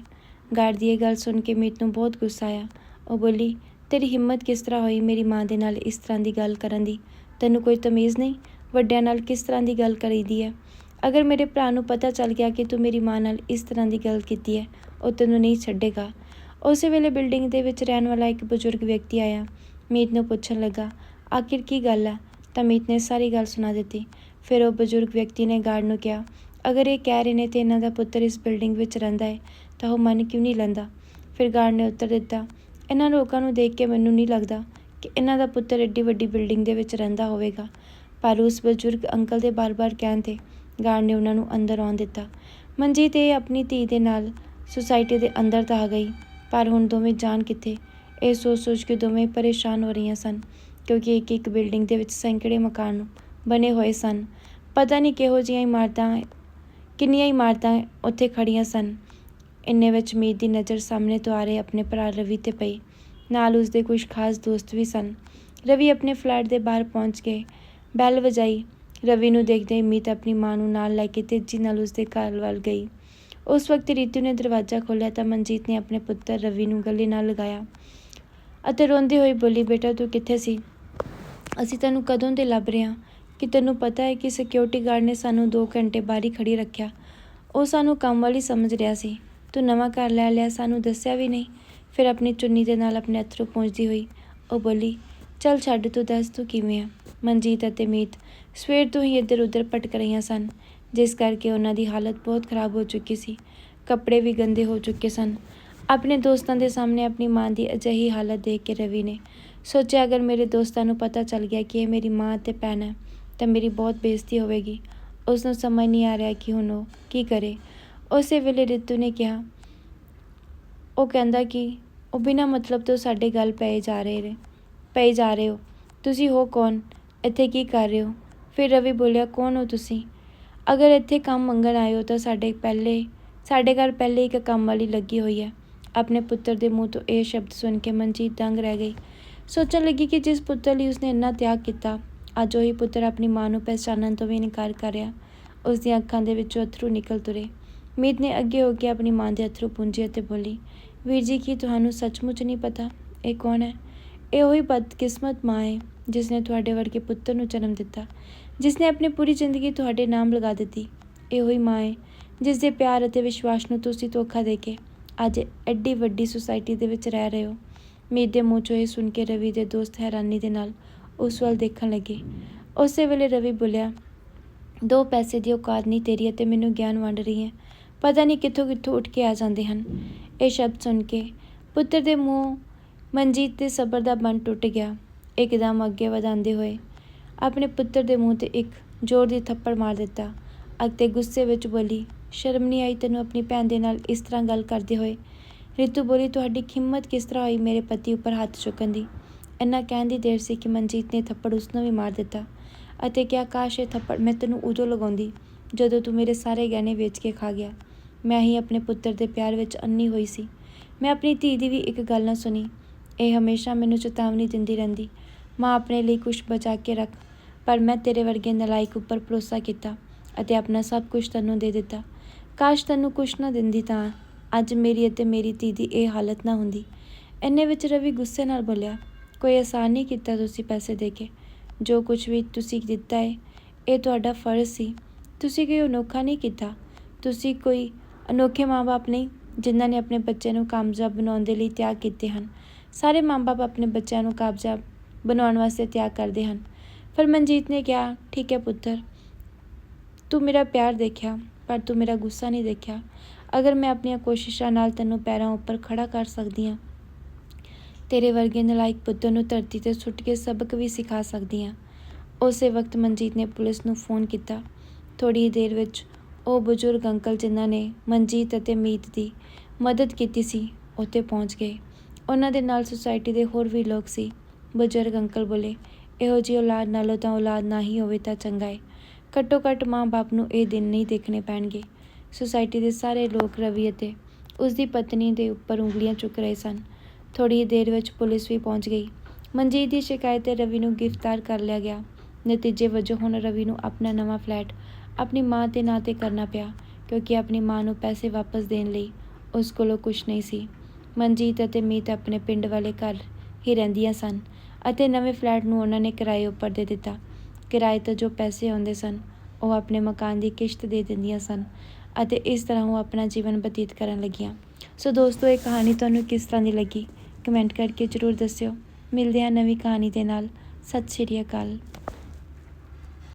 ਗਾਰਡ ਦੀ ਇਹ ਗੱਲ ਸੁਣ ਕੇ ਮੀਤ ਨੂੰ ਬਹੁਤ ਗੁੱਸਾ ਆਇਆ। ਉਹ ਬੋਲੀ, ਤੇਰੀ ਹਿੰਮਤ ਕਿਸ ਤਰ੍ਹਾਂ ਹੋਈ ਮੇਰੀ ਮਾਂ ਦੇ ਨਾਲ ਇਸ ਤਰ੍ਹਾਂ ਦੀ ਗੱਲ ਕਰਨ ਦੀ? ਤੈਨੂੰ ਕੋਈ ਤਮੀਜ਼ ਨਹੀਂ? ਵੱਡਿਆਂ ਨਾਲ ਕਿਸ ਤਰ੍ਹਾਂ ਦੀ ਗੱਲ ਕਰੀਦੀ ਹੈ ਅਗਰ ਮੇਰੇ ਭਰਾ ਨੂੰ ਪਤਾ ਚੱਲ ਗਿਆ ਕਿ ਤੂੰ ਮੇਰੀ ਮਾਂ ਨਾਲ ਇਸ ਤਰ੍ਹਾਂ ਦੀ ਗੱਲ ਕੀਤੀ ਹੈ, ਉਹ ਤੈਨੂੰ ਨਹੀਂ ਛੱਡੇਗਾ। ਉਸੇ ਵੇਲੇ ਬਿਲਡਿੰਗ ਦੇ ਵਿੱਚ ਰਹਿਣ ਵਾਲਾ ਇੱਕ ਬਜ਼ੁਰਗ ਵਿਅਕਤੀ ਆਇਆ। ਮੀਤ ਨੂੰ ਪੁੱਛਣ ਲੱਗਾ, ਆਖਿਰ ਕੀ ਗੱਲ ਹੈ ਤਾਂ ਮੀਤ ਨੇ ਸਾਰੀ ਗੱਲ ਸੁਣਾ ਦਿੱਤੀ। ਫਿਰ ਉਹ ਬਜ਼ੁਰਗ ਵਿਅਕਤੀ ਨੇ ਗਾਰਡ ਨੂੰ ਕਿਹਾ, ਅਗਰ ਇਹ ਕਹਿ ਰਹੇ ਨੇ ਤੇ ਇਹਨਾਂ ਦਾ ਪੁੱਤਰ ਇਸ ਬਿਲਡਿੰਗ ਵਿੱਚ ਰਹਿੰਦਾ ਹੈ, ਤਾਂ ਉਹ ਮਨ ਕਿਉਂ ਨਹੀਂ ਲੈਂਦਾ? ਫਿਰ ਗਾਰਡ ਨੇ ਉੱਤਰ ਦਿੱਤਾ, ਇਹਨਾਂ ਲੋਕਾਂ ਨੂੰ ਦੇਖ ਕੇ ਮੈਨੂੰ ਨਹੀਂ ਲੱਗਦਾ ਕਿ ਇਹਨਾਂ ਦਾ ਪੁੱਤਰ ਐਡੀ ਵੱਡੀ ਬਿਲਡਿੰਗ ਦੇ ਵਿੱਚ ਰਹਿੰਦਾ ਹੋਵੇਗਾ, ਪਰ ਉਸ ਬਜ਼ੁਰਗ ਅੰਕਲ ਦੇ ਬਾਰ-ਬਾਰ ਕਹਿਣ ਤੇ ਗਾਰਡ ਨੇ ਉਹਨਾਂ ਨੂੰ ਅੰਦਰ ਆਉਣ ਦਿੱਤਾ। ਮਨਜੀਤ ਇਹ ਆਪਣੀ ਧੀ ਦੇ ਨਾਲ ਸੁਸਾਇਟੀ ਦੇ ਅੰਦਰ ਤਾਂ ਆ ਗਈ, ਪਰ ਹੁਣ ਦੋਵੇਂ ਜਾਣ ਕਿੱਥੇ? ਇਹ ਸੋਚ-ਸੋਚ ਕੇ ਦੋਵੇਂ ਪਰੇਸ਼ਾਨ ਹੋ ਰਹੀਆਂ ਸਨ, ਕਿਉਂਕਿ ਇੱਕ ਇੱਕ ਬਿਲਡਿੰਗ ਦੇ ਵਿੱਚ ਸੈਂਕੜੇ ਮਕਾਨ ਬਣੇ ਹੋਏ ਸਨ। ਪਤਾ ਨਹੀਂ ਕਿਹੋ ਜਿਹੀਆਂ ਇਮਾਰਤਾਂ, ਕਿੰਨੀਆਂ ਇਮਾਰਤਾਂ ਉੱਥੇ ਖੜੀਆਂ ਸਨ। ਇੰਨੇ ਵਿੱਚ ਮੀਤ ਦੀ ਨਜ਼ਰ ਸਾਹਮਣੇ ਤੋਂ ਆ ਰਹੇ ਆਪਣੇ ਭਰਾ ਰਵੀ ਤੇ ਪਈ। ਨਾਲ ਉਸ ਦੇ ਕੁਝ ਖਾਸ ਦੋਸਤ ਵੀ ਸਨ। ਰਵੀ ਆਪਣੇ ਫਲੈਟ ਦੇ ਬਾਹਰ ਪਹੁੰਚ ਕੇ ਬੈਲ ਵਜਾਈ। ਰਵੀ ਨੂੰ ਦੇਖਦੇ ਹੀ ਮੀਤ ਆਪਣੀ ਮਾਂ ਨੂੰ ਨਾਲ ਲੈ ਕੇ ਤੇਜ਼ੀ ਨਾਲ ਉਸਦੇ ਘਰ ਵੱਲ ਗਈ। ਉਸ ਵਕਤ ਰੀਤੂ ਨੇ ਦਰਵਾਜ਼ਾ ਖੋਲ੍ਹਿਆ ਤਾਂ ਮਨਜੀਤ ਨੇ ਆਪਣੇ ਪੁੱਤਰ ਰਵੀ ਨੂੰ ਗਲੇ ਨਾਲ ਲਗਾਇਆ ਅਤੇ ਰੋਂਦੀ ਹੋਈ ਬੋਲੀ, ਬੇਟਾ, ਤੂੰ ਕਿੱਥੇ ਸੀ? ਅਸੀਂ ਤੈਨੂੰ ਕਦੋਂ ਦੇ ਲੱਭ ਰਹੇ ਹਾਂ? ਕਿ ਤੈਨੂੰ ਪਤਾ ਹੈ ਕਿ ਸਿਕਿਉਰਿਟੀ ਗਾਰਡ ਨੇ ਸਾਨੂੰ 2 ਘੰਟੇ ਬਾਹਰ ਹੀ ਖੜੀ ਰੱਖਿਆ? ਉਹ ਸਾਨੂੰ ਕੰਮ ਵਾਲੀ ਸਮਝ ਰਿਹਾ ਸੀ। ਤੂੰ ਨਵਾਂ ਘਰ ਲੈ ਲਿਆ, ਸਾਨੂੰ ਦੱਸਿਆ ਵੀ ਨਹੀਂ ਫਿਰ ਆਪਣੀ ਚੁੰਨੀ ਦੇ ਨਾਲ ਆਪਣੇ ਅਥਰੂ ਪਹੁੰਚਦੀ ਹੋਈ ਉਹ ਬੋਲੀ, ਚੱਲ ਛੱਡ, ਤੂੰ ਦੱਸ, ਤੂੰ ਕਿਵੇਂ ਆ ਮਨਜੀਤ ਅਤੇ ਮੀਤ ਸਵੇਰ ਤੋਂ ਹੀ ਇੱਧਰ ਉੱਧਰ ਭਟਕ ਰਹੀਆਂ ਸਨ, ਜਿਸ ਕਰਕੇ ਉਹਨਾਂ ਦੀ ਹਾਲਤ ਬਹੁਤ ਖਰਾਬ ਹੋ ਚੁੱਕੀ ਸੀ। ਕੱਪੜੇ ਵੀ ਗੰਦੇ ਹੋ ਚੁੱਕੇ ਸਨ। ਆਪਣੇ ਦੋਸਤਾਂ ਦੇ ਸਾਹਮਣੇ ਆਪਣੀ ਮਾਂ ਦੀ ਅਜਿਹੀ ਹਾਲਤ ਦੇਖ ਕੇ ਰਵੀ ਨੇ ਸੋਚਿਆ, ਅਗਰ ਮੇਰੇ ਦੋਸਤਾਂ ਨੂੰ ਪਤਾ ਚੱਲ ਗਿਆ ਕਿ ਇਹ ਮੇਰੀ ਮਾਂ ਅਤੇ ਭੈਣ ਹੈ, ਤਾਂ ਮੇਰੀ ਬਹੁਤ ਬੇਇੱਜ਼ਤੀ ਹੋਵੇਗੀ। ਉਸ ਨੂੰ ਸਮਝ ਨਹੀਂ ਆ ਰਿਹਾ ਕਿ ਹੁਣ ਉਹ ਕੀ ਕਰੇ। ਉਸੇ ਵੇਲੇ ਰਿਤੂ ਨੇ ਕਿਹਾ, ਉਹ ਕਹਿੰਦਾ ਕਿ ਉਹ ਬਿਨਾਂ ਮਤਲਬ ਤੋਂ ਸਾਡੇ ਗੱਲ ਪਏ ਜਾ ਰਹੇ ਨੇ, ਪਏ ਜਾ ਰਹੇ ਹੋ। ਤੁਸੀਂ ਹੋ ਕੌਣ? ਇੱਥੇ ਕੀ ਕਰ ਰਹੇ ਹੋ? ਫਿਰ ਰਵੀ ਬੋਲਿਆ, ਕੌਣ ਹੋ ਤੁਸੀਂ? ਅਗਰ ਇੱਥੇ ਕੰਮ ਮੰਗਣ ਆਏ ਹੋ ਤਾਂ ਸਾਡੇ ਪਹਿਲੇ, ਸਾਡੇ ਘਰ ਪਹਿਲੇ ਇੱਕ ਕੰਮ ਵਾਲੀ ਲੱਗੀ ਹੋਈ ਹੈ। ਆਪਣੇ ਪੁੱਤਰ ਦੇ ਮੂੰਹ ਤੋਂ ਇਹ ਸ਼ਬਦ ਸੁਣ ਕੇ ਮਨਜੀਤ ਦੰਗ ਰਹਿ ਗਈ। ਸੋਚਣ ਲੱਗੀ ਕਿ ਜਿਸ ਪੁੱਤਰ ਲਈ ਉਸਨੇ ਇੰਨਾ ਤਿਆਗ ਕੀਤਾ, ਅੱਜ ਉਹੀ ਪੁੱਤਰ ਆਪਣੀ ਮਾਂ ਨੂੰ ਪਹਿਚਾਨਣ ਤੋਂ ਵੀ ਇਨਕਾਰ ਕਰ ਰਿਹਾ। ਉਸ ਦੀਆਂ ਅੱਖਾਂ ਦੇ ਵਿੱਚੋਂ ਅਥਰੂ ਨਿਕਲ ਤੁਰੇ। ਮੀਤ ਨੇ ਅੱਗੇ ਹੋ ਕੇ ਆਪਣੀ ਮਾਂ ਦੇ ਅਥਰੂ ਪੂੰਝੇ ਅਤੇ ਬੋਲੀ, ਵੀਰ ਜੀ, ਕੀ ਤੁਹਾਨੂੰ ਸੱਚਮੁੱਚ ਨਹੀਂ ਪਤਾ? ਇਹ ਕੌਣ ਹੈ? ਇਹ ਉਹੀ ਬਦਕਿਸਮਤ ਮਾਂ ਹੈ। ਜਿਸ ਨੇ ਤੁਹਾਡੇ ਵਰਗੇ ਪੁੱਤਰ ਨੂੰ ਜਨਮ ਦਿੱਤਾ, ਜਿਸ ਨੇ ਆਪਣੀ ਪੂਰੀ ਜ਼ਿੰਦਗੀ ਤੁਹਾਡੇ ਨਾਮ ਲਗਾ ਦਿੱਤੀ। ਇਹੋ ਹੀ ਮਾਂ ਹੈ ਜਿਸ ਦੇ ਪਿਆਰ ਅਤੇ ਵਿਸ਼ਵਾਸ ਨੂੰ ਤੁਸੀਂ ਧੋਖਾ ਦੇ ਕੇ ਅੱਜ ਐਡੀ ਵੱਡੀ ਸੁਸਾਇਟੀ ਦੇ ਵਿੱਚ ਰਹਿ ਰਹੇ ਹੋ। ਮੀਤ ਦੇ ਮੂੰਹ ਚੋਂ ਇਹ ਸੁਣ ਕੇ ਰਵੀ ਦੇ ਦੋਸਤ ਹੈਰਾਨੀ ਦੇ ਨਾਲ ਉਸ ਵੱਲ ਦੇਖਣ ਲੱਗੇ। ਉਸੇ ਵੇਲੇ ਰਵੀ ਬੋਲਿਆ, ਦੋ ਪੈਸੇ ਦੀ ਔਕਾਤ ਨਹੀਂ ਤੇਰੀ ਅਤੇ ਮੈਨੂੰ ਗਿਆਨ ਵੰਡ ਰਹੀ ਹੈ। ਪਤਾ ਨਹੀਂ ਕਿੱਥੋਂ ਕਿੱਥੋਂ ਉੱਠ ਕੇ ਆ ਜਾਂਦੇ ਹਨ। ਇਹ ਸ਼ਬਦ ਸੁਣ ਕੇ ਪੁੱਤਰ ਦੇ ਮੂੰਹ ਮਨਜੀਤ ਦੇ ਸਬਰ ਦਾ ਬੰਨ ਟੁੱਟ ਗਿਆ। ਇੱਕਦਮ ਅੱਗੇ ਵਧਾਉਂਦੇ ਹੋਏ ਆਪਣੇ ਪੁੱਤਰ ਦੇ ਮੂੰਹ ਤੇ ਇੱਕ ਜ਼ੋਰ ਦੀ ਥੱਪੜ ਮਾਰ ਦਿੱਤਾ ਅਤੇ ਗੁੱਸੇ ਵਿੱਚ ਬੋਲੀ ਸ਼ਰਮ ਨਹੀਂ ਆਈ ਤੈਨੂੰ ਆਪਣੀ ਭੈਣ ਦੇ ਨਾਲ ਇਸ ਤਰ੍ਹਾਂ ਗੱਲ ਕਰਦੇ ਹੋਏ? ਰਿਤੂ ਬੋਲੀ, ਤੁਹਾਡੀ ਹਿੰਮਤ ਕਿਸ ਤਰ੍ਹਾਂ ਹੋਈ ਮੇਰੇ ਪਤੀ ਉੱਪਰ ਹੱਥ ਚੁੱਕਣ ਦੀ? ਇੰਨਾ ਕਹਿਣ ਦੀ ਦੇਰ ਸੀ ਕਿ ਮਨਜੀਤ ਨੇ ਥੱਪੜ ਉਸ ਨੂੰ ਵੀ ਮਾਰ ਦਿੱਤਾ ਅਤੇ ਕਿਹਾ, ਕਾਸ਼ ਇਹ ਥੱਪੜ ਮੈਂ ਤੈਨੂੰ ਉਦੋਂ ਲਗਾਉਂਦੀ ਜਦੋਂ ਤੂੰ ਮੇਰੇ ਸਾਰੇ ਗਹਿਣੇ ਵੇਚ ਕੇ ਖਾ ਗਿਆ। ਮੈਂ ਹੀ ਆਪਣੇ ਪੁੱਤਰ ਦੇ ਪਿਆਰ ਵਿੱਚ ਅੰਨੀ ਹੋਈ ਸੀ। ਮੈਂ ਆਪਣੀ ਧੀ ਦੀ ਵੀ ਇੱਕ ਗੱਲ ਨਾ ਸੁਣੀ। ਇਹ ਹਮੇਸ਼ਾ ਮੈਨੂੰ ਚੇਤਾਵਨੀ ਦਿੰਦੀ ਰਹਿੰਦੀ। ਮਾਂ ਆਪਣੇ ਲਈ ਕੁਝ ਬਚਾ ਕੇ ਰੱਖ, ਪਰ ਮੈਂ ਤੇਰੇ ਵਰਗੇ ਨਲਾਇਕ ਉੱਪਰ ਭਰੋਸਾ ਕੀਤਾ ਅਤੇ ਆਪਣਾ ਸਭ ਕੁਝ ਤੈਨੂੰ ਦੇ ਦਿੱਤਾ। ਕਾਸ਼ ਤੈਨੂੰ ਕੁਝ ਨਾ ਦਿੰਦੀ ਤਾਂ ਅੱਜ ਮੇਰੀ ਅਤੇ ਮੇਰੀ ਧੀ ਦੀ ਇਹ ਹਾਲਤ ਨਾ ਹੁੰਦੀ। ਇੰਨੇ ਵਿੱਚ ਰਵੀ ਗੁੱਸੇ ਨਾਲ ਬੋਲਿਆ, ਕੋਈ ਆਸਾਨ ਨਹੀਂ ਕੀਤਾ ਤੁਸੀਂ ਪੈਸੇ ਦੇ ਕੇ। ਜੋ ਕੁਝ ਵੀ ਤੁਸੀਂ ਦਿੱਤਾ ਹੈ ਇਹ ਤੁਹਾਡਾ ਫਰਜ਼ ਸੀ। ਤੁਸੀਂ ਕੋਈ ਅਨੋਖਾ ਨਹੀਂ ਕੀਤਾ। ਤੁਸੀਂ ਕੋਈ ਅਨੋਖੇ ਮਾਪੇ ਨਹੀਂ, ਜਿਨ੍ਹਾਂ ਨੇ ਆਪਣੇ ਬੱਚੇ ਨੂੰ ਕਾਮਯਾਬ ਬਣਾਉਣ ਦੇ ਲਈ ਤਿਆਗ ਕੀਤੇ ਹਨ। ਸਾਰੇ ਮਾਪੇ ਆਪਣੇ ਬੱਚਿਆਂ ਨੂੰ ਕਾਮਯਾਬ ਬਣਾਉਣ ਵਾਸਤੇ ਤਿਆਗ ਕਰਦੇ ਹਨ। ਪਰ ਮਨਜੀਤ ਨੇ ਕਿਹਾ, ਠੀਕ ਹੈ ਪੁੱਤਰ, ਤੂੰ ਮੇਰਾ ਪਿਆਰ ਦੇਖਿਆ, ਪਰ ਤੂੰ ਮੇਰਾ ਗੁੱਸਾ ਨਹੀਂ ਦੇਖਿਆ। ਅਗਰ ਮੈਂ ਆਪਣੀਆਂ ਕੋਸ਼ਿਸ਼ਾਂ ਨਾਲ ਤੈਨੂੰ ਪੈਰਾਂ ਉੱਪਰ ਖੜਾ ਕਰ ਸਕਦੀ ਹਾਂ, ਤੇਰੇ ਵਰਗੇ ਨਲਾਇਕ ਪੁੱਤਰ ਨੂੰ ਧਰਤੀ ਤੇ ਸੁੱਟ ਕੇ ਸਬਕ ਵੀ ਸਿਖਾ ਸਕਦੀ ਹਾਂ। ਉਸੇ ਵਕਤ ਮਨਜੀਤ ਨੇ ਪੁਲਿਸ ਨੂੰ ਫੋਨ ਕੀਤਾ। ਥੋੜੀ ਦੇਰ ਵਿੱਚ ਉਹ ਬਜ਼ੁਰਗ ਅੰਕਲ ਜਿਨ੍ਹਾਂ ਨੇ ਮਨਜੀਤ ਅਤੇ ਮੀਤ ਦੀ ਮਦਦ ਕੀਤੀ ਸੀ, ਉੱਥੇ ਪਹੁੰਚ ਗਏ। ਉਹਨਾਂ ਦੇ ਨਾਲ ਸੁਸਾਇਟੀ ਦੇ ਹੋਰ ਵੀ ਲੋਕ ਸੀ। ਬਜ਼ੁਰਗ ਅੰਕਲ ਬੋਲੇ, ਇਹੋ ਜਿਹੀ ਔਲਾਦ ਨਾਲੋਂ ਤਾਂ ਔਲਾਦ ਨਾ ਹੀ ਹੋਵੇ ਤਾਂ ਚੰਗਾ ਏ। ਘੱਟੋ ਘੱਟ ਮਾਂ-ਬਾਪ ਨੂੰ ਇਹ ਦਿਨ ਨਹੀਂ ਦੇਖਣੇ ਪੈਣਗੇ। ਸੁਸਾਇਟੀ ਦੇ ਸਾਰੇ ਲੋਕ ਰਵੀ ਅਤੇ ਉਸ ਦੀ ਪਤਨੀ ਦੇ ਉੱਪਰ ਉਂਗਲੀਆਂ ਚੁੱਕ ਰਹੇ ਸਨ। ਥੋੜੀ ਦੇਰ ਵਿੱਚ ਪੁਲਿਸ ਵੀ ਪਹੁੰਚ ਗਈ। ਮਨਜੀਤ ਦੀ ਸ਼ਿਕਾਇਤ ਤੇ ਰਵੀ ਨੂੰ ਗ੍ਰਿਫਤਾਰ ਕਰ ਲਿਆ ਗਿਆ। ਨਤੀਜੇ ਵਜੋਂ ਹੁਣ ਰਵੀ ਨੂੰ ਆਪਣਾ ਨਵਾਂ ਫਲੈਟ, ਆਪਣੀ ਮਾਂ ਦੇ ਨਾਂ ਤੇ ਕਰਨਾ ਪਿਆ, ਕਿਉਂਕਿ ਆਪਣੀ ਮਾਂ ਨੂੰ ਪੈਸੇ ਵਾਪਸ ਦੇਣ ਲਈ ਉਸ ਕੋਲੋਂ ਕੁਝ ਨਹੀਂ ਸੀ। ਮਨਜੀਤ ਅਤੇ ਮੀਤ ਆਪਣੇ ਪਿੰਡ ਵਾਲੇ ਘਰ ਹੀ ਰਹਿੰਦੀਆਂ ਸਨ ਅਤੇ ਨਵੇਂ ਫਲੈਟ ਨੂੰ ਉਹਨਾਂ ਨੇ ਕਿਰਾਏ ਉੱਪਰ ਦੇ ਦਿੱਤਾ। ਕਿਰਾਏ ਤੋਂ ਜੋ ਪੈਸੇ ਆਉਂਦੇ ਸਨ, ਉਹ ਆਪਣੇ ਮਕਾਨ ਦੀ ਕਿਸ਼ਤ ਦੇ ਦਿੰਦੀਆਂ ਸਨ ਅਤੇ ਇਸ ਤਰ੍ਹਾਂ ਉਹ ਆਪਣਾ ਜੀਵਨ ਬਤੀਤ ਕਰਨ ਲੱਗੀਆਂ। ਸੋ ਦੋਸਤੋ, ਇਹ ਕਹਾਣੀ ਤੁਹਾਨੂੰ ਕਿਸ ਤਰ੍ਹਾਂ ਦੀ ਲੱਗੀ? ਕਮੈਂਟ ਕਰਕੇ ਜ਼ਰੂਰ ਦੱਸਿਓ। ਮਿਲਦੇ ਹਾਂ ਨਵੀਂ ਕਹਾਣੀ ਦੇ ਨਾਲ। ਸਤਿ ਸ਼੍ਰੀ ਅਕਾਲ।